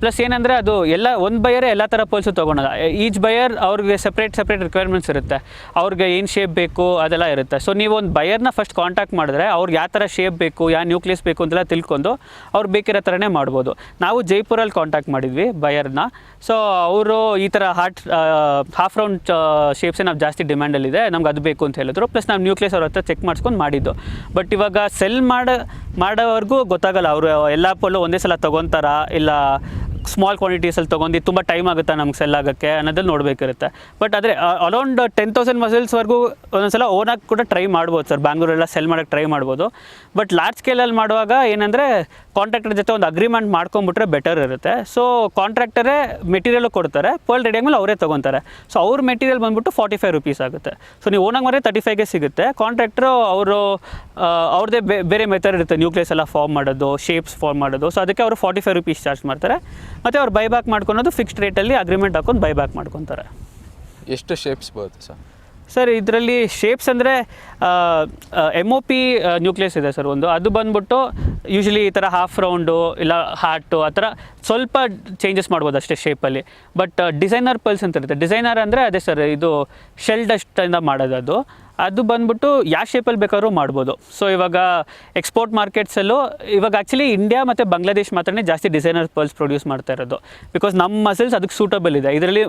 ಪ್ಲಸ್ ಏನಂದರೆ ಅದು ಎಲ್ಲ, ಒಂದು ಬಯರೇ ಎಲ್ಲ ಥರ ಪರ್ಲ್ಸು ತೊಗೊಳಲ್ಲ. ಈಚ್ ಬಯರ್ ಅವ್ರಿಗೆ ಸಪ್ರೇಟ್ ಸಪ್ರೇಟ್ ರಿಕ್ವೈರ್ಮೆಂಟ್ಸ್ ಇರುತ್ತೆ. ಅವ್ರಿಗೆ ಏನು ಶೇಪ್ ಬೇಕು ಅದೆಲ್ಲ ಇರುತ್ತೆ. ಸೊ ನೀವು ಒಂದು ಬಯರ್ನ ಫಸ್ಟ್ ಕಾಂಟ್ಯಾಕ್ಟ್ ಮಾಡಿದ್ರೆ ಅವ್ರಿಗೆ ಯಾವ ಥರ ಶೇಪ್ ಬೇಕು, ಯಾವ ನ್ಯೂಕ್ಲಿಯಸ್ ಬೇಕು ಅಂತೆಲ್ಲ ತಿಳ್ಕೊಂಡು ಅವ್ರು ಬೇಕಿರೋ ಥರನೇ ಮಾಡ್ಬೋದು. ನಾವು ಜೈಪುರಲ್ಲಿ ಕಾಂಟ್ಯಾಕ್ಟ್ ಮಾಡಿದ್ವಿ ಬಯರ್ನ ಸೊ ಅವರು ಈ ಥರ ಹಾರ್ಟ್ ಹಾಫ್ ರೌಂಡ್ ಶೇಪ್ಸೇ ನಾವು ಜಾಸ್ತಿ ಡಿಮ್ಯಾಂಡಲ್ಲಿದೆ ನಮ್ಗೆ ಅದು ಬೇಕು ಅಂತ ಹೇಳಿದ್ರು. ಪ್ಲಸ್ ನಾವು ನ್ಯೂಕ್ಲಿಯಸ್ ಅವ್ರ ಹತ್ರ ಚೆಕ್ ಮಾಡಿಸ್ಕೊಂಡು ಮಾಡಿದ್ದು. ಬಟ್ ಇವಾಗ ಸೆಲ್ ಮಾಡೋ, ಮಾಡೋವರೆಗೂ ಗೊತ್ತಾಗಲ್ಲ. ಅವರು ಎಲ್ಲ ಪಲ್ಲು ಒಂದೇ ಸಲ ತೊಗೊತಾರಾ, ಇಲ್ಲ ಸ್ಮಾಲ್ ಕ್ವಾಂಟಿಟೀಸಲ್ಲಿ ತೊಗೊಂಡು ತುಂಬ ಟೈಮ್ ಆಗುತ್ತಾ ನಮ್ಗೆ ಸೆಲ್ ಆಗೋಕ್ಕೆ ಅನ್ನೋದಲ್ಲಿ ನೋಡಬೇಕಿರುತ್ತೆ. ಬಟ್ ಆದರೆ ಅರೌಂಡ್ ಟೆನ್ ತೌಸಂಡ್ ಮಸಲ್ಸ್ವರೆಗೂ ಒಂದೊಂದ್ಸಲ ಓನಾಗಿ ಕೂಡ ಟ್ರೈ ಮಾಡ್ಬೋದು ಸರ್ ಬ್ಯಾಂಗ್ಳೂರೆಲ್ಲ ಸೆಲ್ ಮಾಡೋಕ್ಕೆ ಟ್ರೈ ಮಾಡ್ಬೋದು. ಬಟ್ ಲಾರ್ಜ್ ಸ್ಕೇಲಲ್ಲಿ ಮಾಡುವಾಗ ಏನಂದರೆ ಕಾಂಟ್ರಾಕ್ಟರ್ ಜೊತೆ ಒಂದು ಅಗ್ರಿಮೆಂಟ್ ಮಾಡ್ಕೊಂಬಿಟ್ರೆ ಬೆಟರ್ ಇರುತ್ತೆ. ಸೊ ಕಾಂಟ್ರಾಕ್ಟರೇ ಮೆಟೀರಿಯಲ್ ಕೊಡ್ತಾರೆ ಪರ್ಲ್ ರೆಡಿ ಆದಮೇಲೆ ಅವರೇ ತೊಗೊತಾರೆ. ಸೊ ಅವ್ರ ಮೆಟೀರಿಯಲ್ ಬಂದ್ಬಿಟ್ಟು ಫಾರ್ಟಿ ಫೈವ್ ರುಪೀಸ್ ಆಗುತ್ತೆ. ಸೊ ನೀವು ಓನಾಗಿ ಮಾಡಿದ್ರೆ ತರ್ಟಿ ಫೈವ್ಗೆ ಸಿಗುತ್ತೆ. ಕಾಂಟ್ರಾಕ್ಟ್ರು ಅವರು ಅವ್ರದ್ದೇ ಬೇರೆ ಮೆಥಡ್ ಇರುತ್ತೆ. ನ್ಯೂಕ್ಲಿಯಸ್ ಎಲ್ಲ ಫಾರ್ಮ್ ಮಾಡೋದು ಶೇಪ್ಸ್ ಫಾರ್ಮ್ ಮಾಡೋದು. ಸೊ ಅದಕ್ಕೆ ಅವರು ಫಾರ್ಟಿ ಫೈವ್ ರುಪೀಸ್ ಚಾರ್ಜ್ ಮಾಡ್ತಾರೆ. ಮತ್ತು ಅವ್ರು ಬೈಬ್ಯಾಕ್ ಮಾಡ್ಕೊಳೋದು ಫಿಕ್ಸ್ಡ್ ರೇಟಲ್ಲಿ ಅಗ್ರಿಮೆಂಟ್ ಹಾಕೊಂಡು ಬೈಬ್ಯಾಕ್ ಮಾಡ್ಕೊತಾರೆ. ಎಷ್ಟು ಶೇಪ್ಸ್ ಬರುತ್ತೆ ಸರ್? ಸರ್ ಇದರಲ್ಲಿ ಶೇಪ್ಸ್ ಅಂದರೆ ಎಂ ಒ ಪಿ ನ್ಯೂಕ್ಲಿಯಸ್ ಇದೆ ಸರ್ ಒಂದು. ಅದು ಬಂದ್ಬಿಟ್ಟು ಯೂಶ್ವಲಿ ಈ ಥರ ಹಾಫ್ ರೌಂಡು ಇಲ್ಲ ಹಾರ್ಟು ಆ ಥರ ಸ್ವಲ್ಪ ಚೇಂಜಸ್ ಮಾಡ್ಬೋದು ಅಷ್ಟೇ ಶೇಪಲ್ಲಿ ಬಟ್ ಡಿಸೈನರ್ ಪಲ್ಸ್ ಅಂತ ಇರುತ್ತೆ. ಡಿಸೈನರ್ ಅಂದರೆ ಅದೇ ಸರ್ ಇದು ಶೆಲ್ ಡಸ್ಟಿಂದ ಮಾಡೋದು ಅದು ಅದು ಬಂದ್ಬಿಟ್ಟು ಯಾವ ಶೇಪಲ್ಲಿ ಬೇಕಾದ್ರೂ ಮಾಡ್ಬೋದು. ಸೊ ಇವಾಗ ಎಕ್ಸ್ಪೋರ್ಟ್ ಮಾರ್ಕೆಟ್ಸಲ್ಲೂ ಇವಾಗ ಆ್ಯಕ್ಚುಲಿ ಇಂಡಿಯಾ ಮತ್ತು ಬಾಂಗ್ಲಾದೇಶ್ ಮಾತ್ರನೇ ಜಾಸ್ತಿ ಡಿಸೈನರ್ ಪರ್ಲ್ಸ್ ಪ್ರೊಡ್ಯೂಸ್ ಮಾಡ್ತಾ ಇರೋದು. ಬಿಕಾಸ್ ನಮ್ಮ ಮಸಲ್ಸ್ ಅದಕ್ಕೆ ಸೂಟಬಲ್ ಇದೆ. ಇದರಲ್ಲಿ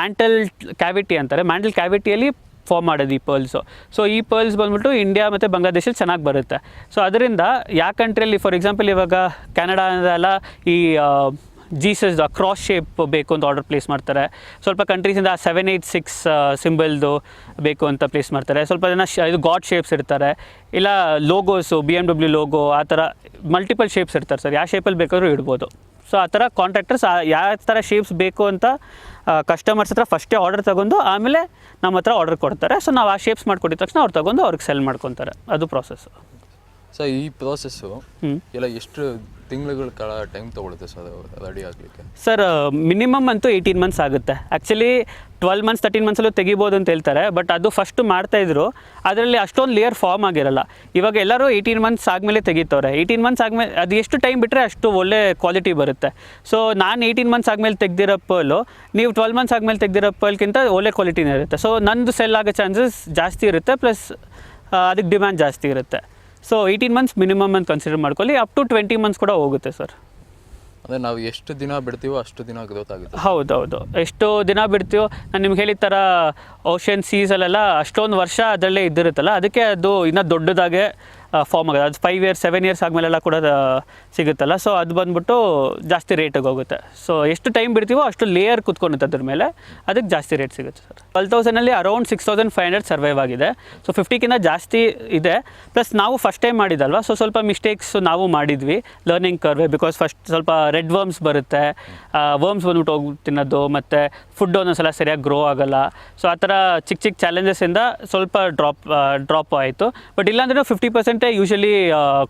ಮ್ಯಾಂಟಲ್ ಕ್ಯಾವಿಟಿ ಅಂತಾರೆ. ಮ್ಯಾಂಟಲ್ ಕ್ಯಾವಿಟಿಯಲ್ಲಿ ಫಾರ್ಮ್ ಮಾಡೋದು ಈ ಪರ್ಲ್ಸು ಸೊ ಈ ಪರ್ಲ್ಸ್ ಬಂದ್ಬಿಟ್ಟು ಇಂಡಿಯಾ ಮತ್ತು ಬಾಂಗ್ಲಾದೇಶಲ್ಲಿ ಚೆನ್ನಾಗಿ ಬರುತ್ತೆ. ಸೊ ಅದರಿಂದ, ಯಾವ ಕಂಟ್ರಿಯಲ್ಲಿ ಫಾರ್ ಎಕ್ಸಾಂಪಲ್ ಇವಾಗ ಕೆನಡಾ ಎಲ್ಲ ಈ ಜೀಸಸ್ ಕ್ರಾಸ್ ಶೇಪ್ ಬೇಕು ಅಂತ ಆರ್ಡರ್ ಪ್ಲೇಸ್ ಮಾಡ್ತಾರೆ. ಸ್ವಲ್ಪ ಕಂಟ್ರೀಸಿಂದ ಸೆವೆನ್ ಏಯ್ಟ್ ಸಿಕ್ಸ್ ಸಿಂಬಲ್ದು ಬೇಕು ಅಂತ ಪ್ಲೇಸ್ ಮಾಡ್ತಾರೆ. ಸ್ವಲ್ಪ ಜನ ಇದು ಗಾಡ್ ಶೇಪ್ಸ್ ಇರ್ತಾರೆ ಇಲ್ಲ logos B M W logo ಆ ಥರ ಮಲ್ಟಿಪಲ್ ಶೇಪ್ಸ್ ಇರ್ತಾರೆ ಸರ್. ಯಾವ ಶೇಪಲ್ಲಿ ಬೇಕಾದರೂ ಇಡ್ಬೋದು. ಸೊ ಆ ಥರ ಕಾಂಟ್ರಾಕ್ಟರ್ಸ್ ಯಾವ ಥರ ಶೇಪ್ಸ್ ಬೇಕು ಅಂತ ಕಸ್ಟಮರ್ಸ್ ಹತ್ರ ಫಸ್ಟೇ ಆರ್ಡರ್ ತಗೊಂಡು ಆಮೇಲೆ ನಮ್ಮ ಹತ್ರ ಆರ್ಡರ್ ಕೊಡ್ತಾರೆ. ಸೊ ನಾವು ಆ ಶೇಪ್ಸ್ ಮಾಡಿಕೊಟ್ಟಿದ ತಕ್ಷಣ ಅವ್ರು ತಗೊಂಡು ಅವ್ರಿಗೆ ಸೆಲ್ ಮಾಡ್ಕೊತಾರೆ. ಅದು ಪ್ರಾಸೆಸ್ಸು ಸರ್ ಈ ಪ್ರೋಸೆಸ್ಸು ಎಲ್ಲ ಎಷ್ಟು ತಿಂಗಳುಗಳ ಕಾಲ ಟೈಮ್ ತೊಗೊಳುತ್ತೆ ಸರ್ ರೆಡಿ ಆಗಲಿಕ್ಕೆ? ಸರ್ ಮಿನಿಮಮ್ ಅಂತೂ ಏಯ್ಟೀನ್ ಮಂತ್ಸ್ ಆಗುತ್ತೆ. ಆ್ಯಕ್ಚುಲಿ ಟ್ವೆಲ್ ಮಂತ್ಸ್ ತರ್ಟೀನ್ ಮಂತ್ಸಲ್ಲೂ ತೆಗಿಬೋದು ಅಂತ ಹೇಳ್ತಾರೆ ಬಟ್ ಅದು ಫಸ್ಟು ಮಾಡ್ತಾಯಿದ್ರು ಅದರಲ್ಲಿ ಅಷ್ಟೊಂದು ಲೇಯರ್ ಫಾರ್ಮ್ ಆಗಿರಲ್ಲ. ಇವಾಗ ಎಲ್ಲರೂ ಏಯ್ಟೀನ್ ಮಂತ್ಸ್ ಆದ್ಮೇಲೆ ತೆಗಿತವ್ರೆ. ಏಯ್ಟೀನ್ ಮಂತ್ಸ್ ಆದಮೇಲೆ ಅದು ಎಷ್ಟು ಟೈಮ್ ಬಿಟ್ಟರೆ ಅಷ್ಟು ಒಳ್ಳೆ ಕ್ವಾಲಿಟಿ ಬರುತ್ತೆ. ಸೊ ನಾನು ಏಯ್ಟೀನ್ ಮಂತ್ಸ್ ಆದ್ಮೇಲೆ ತೆಗ್ದಿರೋ ಪರ್ಲು ನೀವು ಟ್ವೆಲ್ ಮಂತ್ಸ್ ಆದಮೇಲೆ ತೆಗ್ದಿರೋ ಪರ್ಲ್ಗಿಂತ ಒಳ್ಳೆ ಕ್ವಾಲಿಟಿನೇ ಇರುತ್ತೆ. ಸೊ ನಂದು ಸೆಲ್ ಆಗೋ ಚಾನ್ಸಸ್ ಜಾಸ್ತಿ ಇರುತ್ತೆ ಪ್ಲಸ್ ಅದಕ್ಕೆ ಡಿಮ್ಯಾಂಡ್ ಜಾಸ್ತಿ ಇರುತ್ತೆ. ಸೊ ಏಯ್ಟೀನ್ ಮಂತ್ಸ್ ಮಿನಿಮಮ್ ಅಂತ ಕನ್ಸಿಡರ್ ಮಾಡ್ಕೊಳ್ಳಿ. ಅಪ್ ಟು ಟ್ವೆಂಟಿ ಮಂತ್ಸ್ ಕೂಡ ಹೋಗುತ್ತೆ ಸರ್ ಅಂದರೆ ನಾವು ಎಷ್ಟು ದಿನ ಬಿಡ್ತೀವೋ ಅಷ್ಟು ದಿನ ಗ್ರೋತ್ ಆಗುತ್ತೆ ಹೌದು. ಎಷ್ಟು ದಿನ ಬಿಡ್ತೀವೋ ನಾನು ನಿಮ್ಗೆ ಹೇಳಿದ ಥರ ಓಷನ್ ಸೀಸಲ್ಲೆಲ್ಲ ಅಷ್ಟೊಂದು ವರ್ಷ ಅದರಲ್ಲೇ ಇದ್ದಿರುತ್ತಲ್ಲ ಅದಕ್ಕೆ ಅದು ಇನ್ನೂ ದೊಡ್ಡದಾಗೆ ಫಾರ್ಮ್ ಆಗುತ್ತೆ. ಅದು ಫೈವ್ ಇಯರ್ಸ್ ಸೆವೆನ್ ಇಯರ್ಸ್ ಆದಮೇಲೆಲ್ಲ ಕೂಡ ಸಿಗುತ್ತಲ್ಲ. ಸೊ ಅದು ಬಂದ್ಬಿಟ್ಟು ಜಾಸ್ತಿ ರೇಟಿಗೆ ಹೋಗುತ್ತೆ. ಸೊ ಎಷ್ಟು ಟೈಮ್ ಬಿಡ್ತೀವೋ ಅಷ್ಟು ಲೇಯರ್ ಕುತ್ಕೊಂಡಿತ್ತು ಅದ್ರ ಮೇಲೆ. ಅದಕ್ಕೆ ಜಾಸ್ತಿ ರೇಟ್ ಸಿಗುತ್ತೆ sir twelve ತೌಸಂಡಲ್ಲಿ around six thousand five hundred survive ಆಗಿದೆ. ಸೊ ಫಿಫ್ಟಿಕ್ಕಿಂತ ಜಾಸ್ತಿ ಇದೆ. ಪ್ಲಸ್ ನಾವು ಫಸ್ಟ್ ಟೈಮ್ ಮಾಡಿದಲ್ವ? ಸೊ ಸ್ವಲ್ಪ ಮಿಸ್ಟೇಕ್ಸ್ ನಾವು ಮಾಡಿದ್ವಿ. ಲರ್ನಿಂಗ್ ಕರ್ವೆ ಬಿಕಾಸ್ ಫಸ್ಟ್ ಸ್ವಲ್ಪ ರೆಡ್ ವರ್ಮ್ಸ್ ಬರುತ್ತೆ. ವರ್ಮ್ಸ್ ಬಂದ್ಬಿಟ್ಟು ಹೋಗಿ ತಿನ್ನೋದು, ಮತ್ತು ಫುಡ್ ಒಂದೊಂದ್ಸಲ ಸರಿಯಾಗಿ ಗ್ರೋ ಆಗೋಲ್ಲ. ಸೊ ಆ ಥರ ಚಿಕ್ಕ ಚಿಕ್ಕ ಚಾಲೆಂಜಸ್ಸಿಂದ ಸ್ವಲ್ಪ ಡ್ರಾಪ್ ಡ್ರಾಪ್ ಆಯಿತು. ಬಟ್ ಇಲ್ಲಾಂದ್ರೆ ಫಿಫ್ಟಿ ಪರ್ಸೆಂಟೇ ಯೂಶಲಿ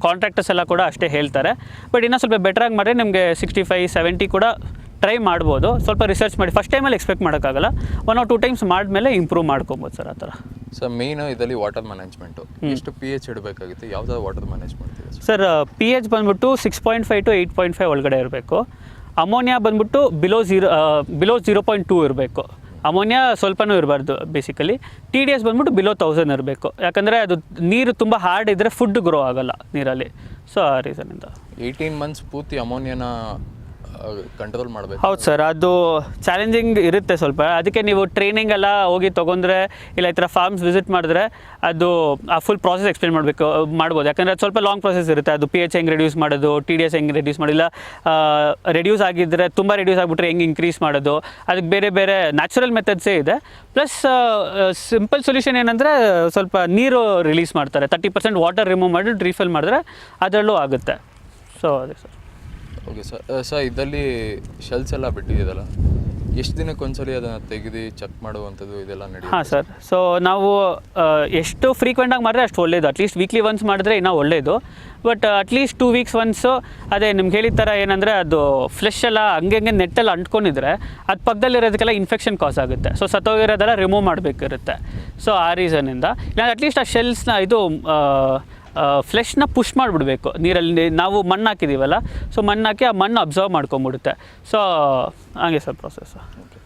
ಕಾಂಟ್ರಾಕ್ಟರ್ಸ್ ಎಲ್ಲ ಕೂಡ ಅಷ್ಟೇ ಹೇಳ್ತಾರೆ. ಬಟ್ ಇನ್ನೂ ಸ್ವಲ್ಪ ಬೆಟ್ರಾಗಿ ಮಾಡಿದ್ರೆ ನಿಮಗೆ ಸಿಕ್ಸ್ಟಿ ಫೈವ್ ಸೆವೆಂಟಿ ಕೂಡ ಟ್ರೈ ಮಾಡ್ಬೋದು. ಸ್ವಲ್ಪ ರಿಸರ್ಚ್ ಮಾಡಿ. ಫಸ್ಟ್ ಟೈಮಲ್ಲಿ ಎಕ್ಸ್ಪೆಕ್ಟ್ ಮಾಡೋಕ್ಕಾಗಲ್ಲ. ಒನ್ ಆರ್ ಟೂ ಟೈಮ್ಸ್ ಮಾಡಿದ್ಮೇಲೆ ಇಂಪ್ರೂವ್ ಮಾಡ್ಕೊಬೋದು ಸರ್ ಆ ಥರ. ಸರ್ ಮೇನ್ ಇದರಲ್ಲಿ ವಾಟರ್ ಮ್ಯಾನೇಜ್ಮೆಂಟು ಎಷ್ಟು ಪಿ ಎಚ್ ಇಡಬೇಕಾಗಿತ್ತು? ಯಾವ್ದಾದ್ರು ವಾಟರ್ ಮ್ಯಾನೇಜ್ ಮಾಡ್ತೀವಿ ಸರ್? ಸರ್ ಪಿ ಎಚ್ ಬಂದ್ಬಿಟ್ಟು six point five to eight point five ಒಳಗಡೆ ಇರಬೇಕು. ಅಮೋನಿಯಾ ಬಂದ್ಬಿಟ್ಟು below zero below zero point two ಇರಬೇಕು. ಅಮೋನಿಯಾ ಸ್ವಲ್ಪನೂ ಇರಬಾರ್ದು ಬೇಸಿಕಲಿ ಟಿ ಡಿ ಎಸ್ ಬಂದ್ಬಿಟ್ಟು ಬಿಲೋ ತೌಸಂಡ್ ಇರಬೇಕು. ಯಾಕಂದರೆ ಅದು ನೀರು ತುಂಬ ಹಾರ್ಡ್ ಇದ್ದರೆ ಫುಡ್ ಗ್ರೋ ಆಗೋಲ್ಲ ನೀರಲ್ಲಿ. ಸೊ ಆ ರೀಸನಿಂದ ಏಯ್ಟೀನ್ ಮಂತ್ಸ್ ಪೂರ್ತಿ ಅಮೋನಿಯಾನ ಕಂಟ್ರೋಲ್ ಮಾಡಬೇಕು. ಹೌದು ಸರ್, ಅದು ಚಾಲೆಂಜಿಂಗ್ ಇರುತ್ತೆ ಸ್ವಲ್ಪ. ಅದಕ್ಕೆ ನೀವು ಟ್ರೈನಿಂಗ್ ಎಲ್ಲ ಹೋಗಿ ತೊಗೊಂಡ್ರೆ, ಇಲ್ಲ ಈ ಥರ ಫಾರ್ಮ್ಸ್ ವಿಸಿಟ್ ಮಾಡಿದ್ರೆ ಅದು, ಆ ಫುಲ್ ಪ್ರಾಸೆಸ್ ಎಕ್ಸ್ಪ್ಲೇನ್ ಮಾಡಬೇಕು, ಮಾಡ್ಬೋದು. ಯಾಕಂದರೆ ಅದು ಸ್ವಲ್ಪ ಲಾಂಗ್ ಪ್ರಾಸೆಸ್ ಇರುತ್ತೆ. ಅದು ಪಿ ಎಚ್ ಹೆಂಗೆ ರೆಡ್ಯೂಸ್ ಮಾಡೋದು ಟಿ ಡಿ ಎಸ್ ಹೆಂಗೆ ರೆಡ್ಯೂಸ್ ಮಾಡಿಲ್ಲ ರೆಡ್ಯೂಸ್ ಆಗಿದ್ದರೆ ತುಂಬ ರೆಡ್ಯೂಸ್ ಆಗಿಬಿಟ್ರೆ ಹೆಂಗೆ ಇನ್ಕ್ರೀಸ್ ಮಾಡೋದು, ಅದಕ್ಕೆ ಬೇರೆ ಬೇರೆ ನ್ಯಾಚುರಲ್ ಮೆಥಡ್ಸೇ ಇದೆ. ಪ್ಲಸ್ ಸಿಂಪಲ್ ಸೊಲ್ಯೂಷನ್ ಏನಂದರೆ ಸ್ವಲ್ಪ ನೀರು ರಿಲೀಸ್ ಮಾಡ್ತಾರೆ. ತರ್ಟಿ ಪರ್ಸೆಂಟ್ ವಾಟರ್ ರಿಮೂವ್ ಮಾಡಿ ರೀಫಿಲ್ ಮಾಡಿದ್ರೆ ಅದರಲ್ಲೂ ಆಗುತ್ತೆ. ಸೊ ಅದೇ ಸರ್. ಓಕೆ ಸರ್ ಸರ್ ಇದರಲ್ಲಿ ಶೆಲ್ಸ್ ಎಲ್ಲ ಬಿಟ್ಟಿದೆಯಲ್ಲ? ಎಷ್ಟು ದಿನಕ್ಕೆ ಒಂದ್ಸಲಿ ಅದನ್ನು ತೆಗೆದು ಚೆಕ್ ಮಾಡುವಂಥದ್ದು ಇದೆಲ್ಲ ನಡೆಯುತ್ತೆ? ಹಾಂ ಸರ್ ಸೊ ನಾವು ಎಷ್ಟು ಎಷ್ಟು ಫ್ರೀಕ್ವೆಂಟಾಗಿ ಮಾಡಿದ್ರೆ ಅಷ್ಟು ಒಳ್ಳೇದು. ಅಟ್ಲೀಸ್ಟ್ ವೀಕ್ಲಿ ಒನ್ಸ್ ಮಾಡಿದ್ರೆ ಇನ್ನೂ ಒಳ್ಳೇದು. But at least two weeks once ಅದೇ ನಿಮ್ಗೆ ಹೇಳಿದ ಥರ ಏನಂದರೆ ಅದು ಫ್ಲೆಶ್ ಎಲ್ಲ ಹಂಗೆ ಹಂಗೆ ನೆಟ್ಟೆಲ್ಲ ಅಂಟ್ಕೊಂಡಿದ್ರೆ ಅದು ಪಕ್ಕದಲ್ಲಿರೋದಕ್ಕೆಲ್ಲ ಇನ್ಫೆಕ್ಷನ್ ಕಾಸ್ ಆಗುತ್ತೆ. ಸೊ ಸತ್ತೋಗಿರೋದೆಲ್ಲ ರಿಮೂವ್ ಮಾಡಬೇಕಿರುತ್ತೆ. ಸೊ ಆ ರೀಸನಿಂದ ಇಲ್ಲ ಅಟ್ಲೀಸ್ಟ್ ಆ ಶೆಲ್ಸ್ನ ಇದು ಫ್ಲೆಶ್ನ ಪುಷ್ ಮಾಡಿಬಿಡ್ಬೇಕು. ನೀರಲ್ಲಿ ನಾವು ಮಣ್ಣು ಹಾಕಿದ್ದೀವಲ್ಲ ಸೊ ಮಣ್ಣು ಹಾಕಿ ಆ ಮಣ್ಣು ಅಬ್ಸರ್ವ್ ಮಾಡ್ಕೊಂಬಿಡುತ್ತೆ. ಸೊ ಹಾಗೆ ಸರ್ ಪ್ರೊಸೆಸ್ ಓಕೆ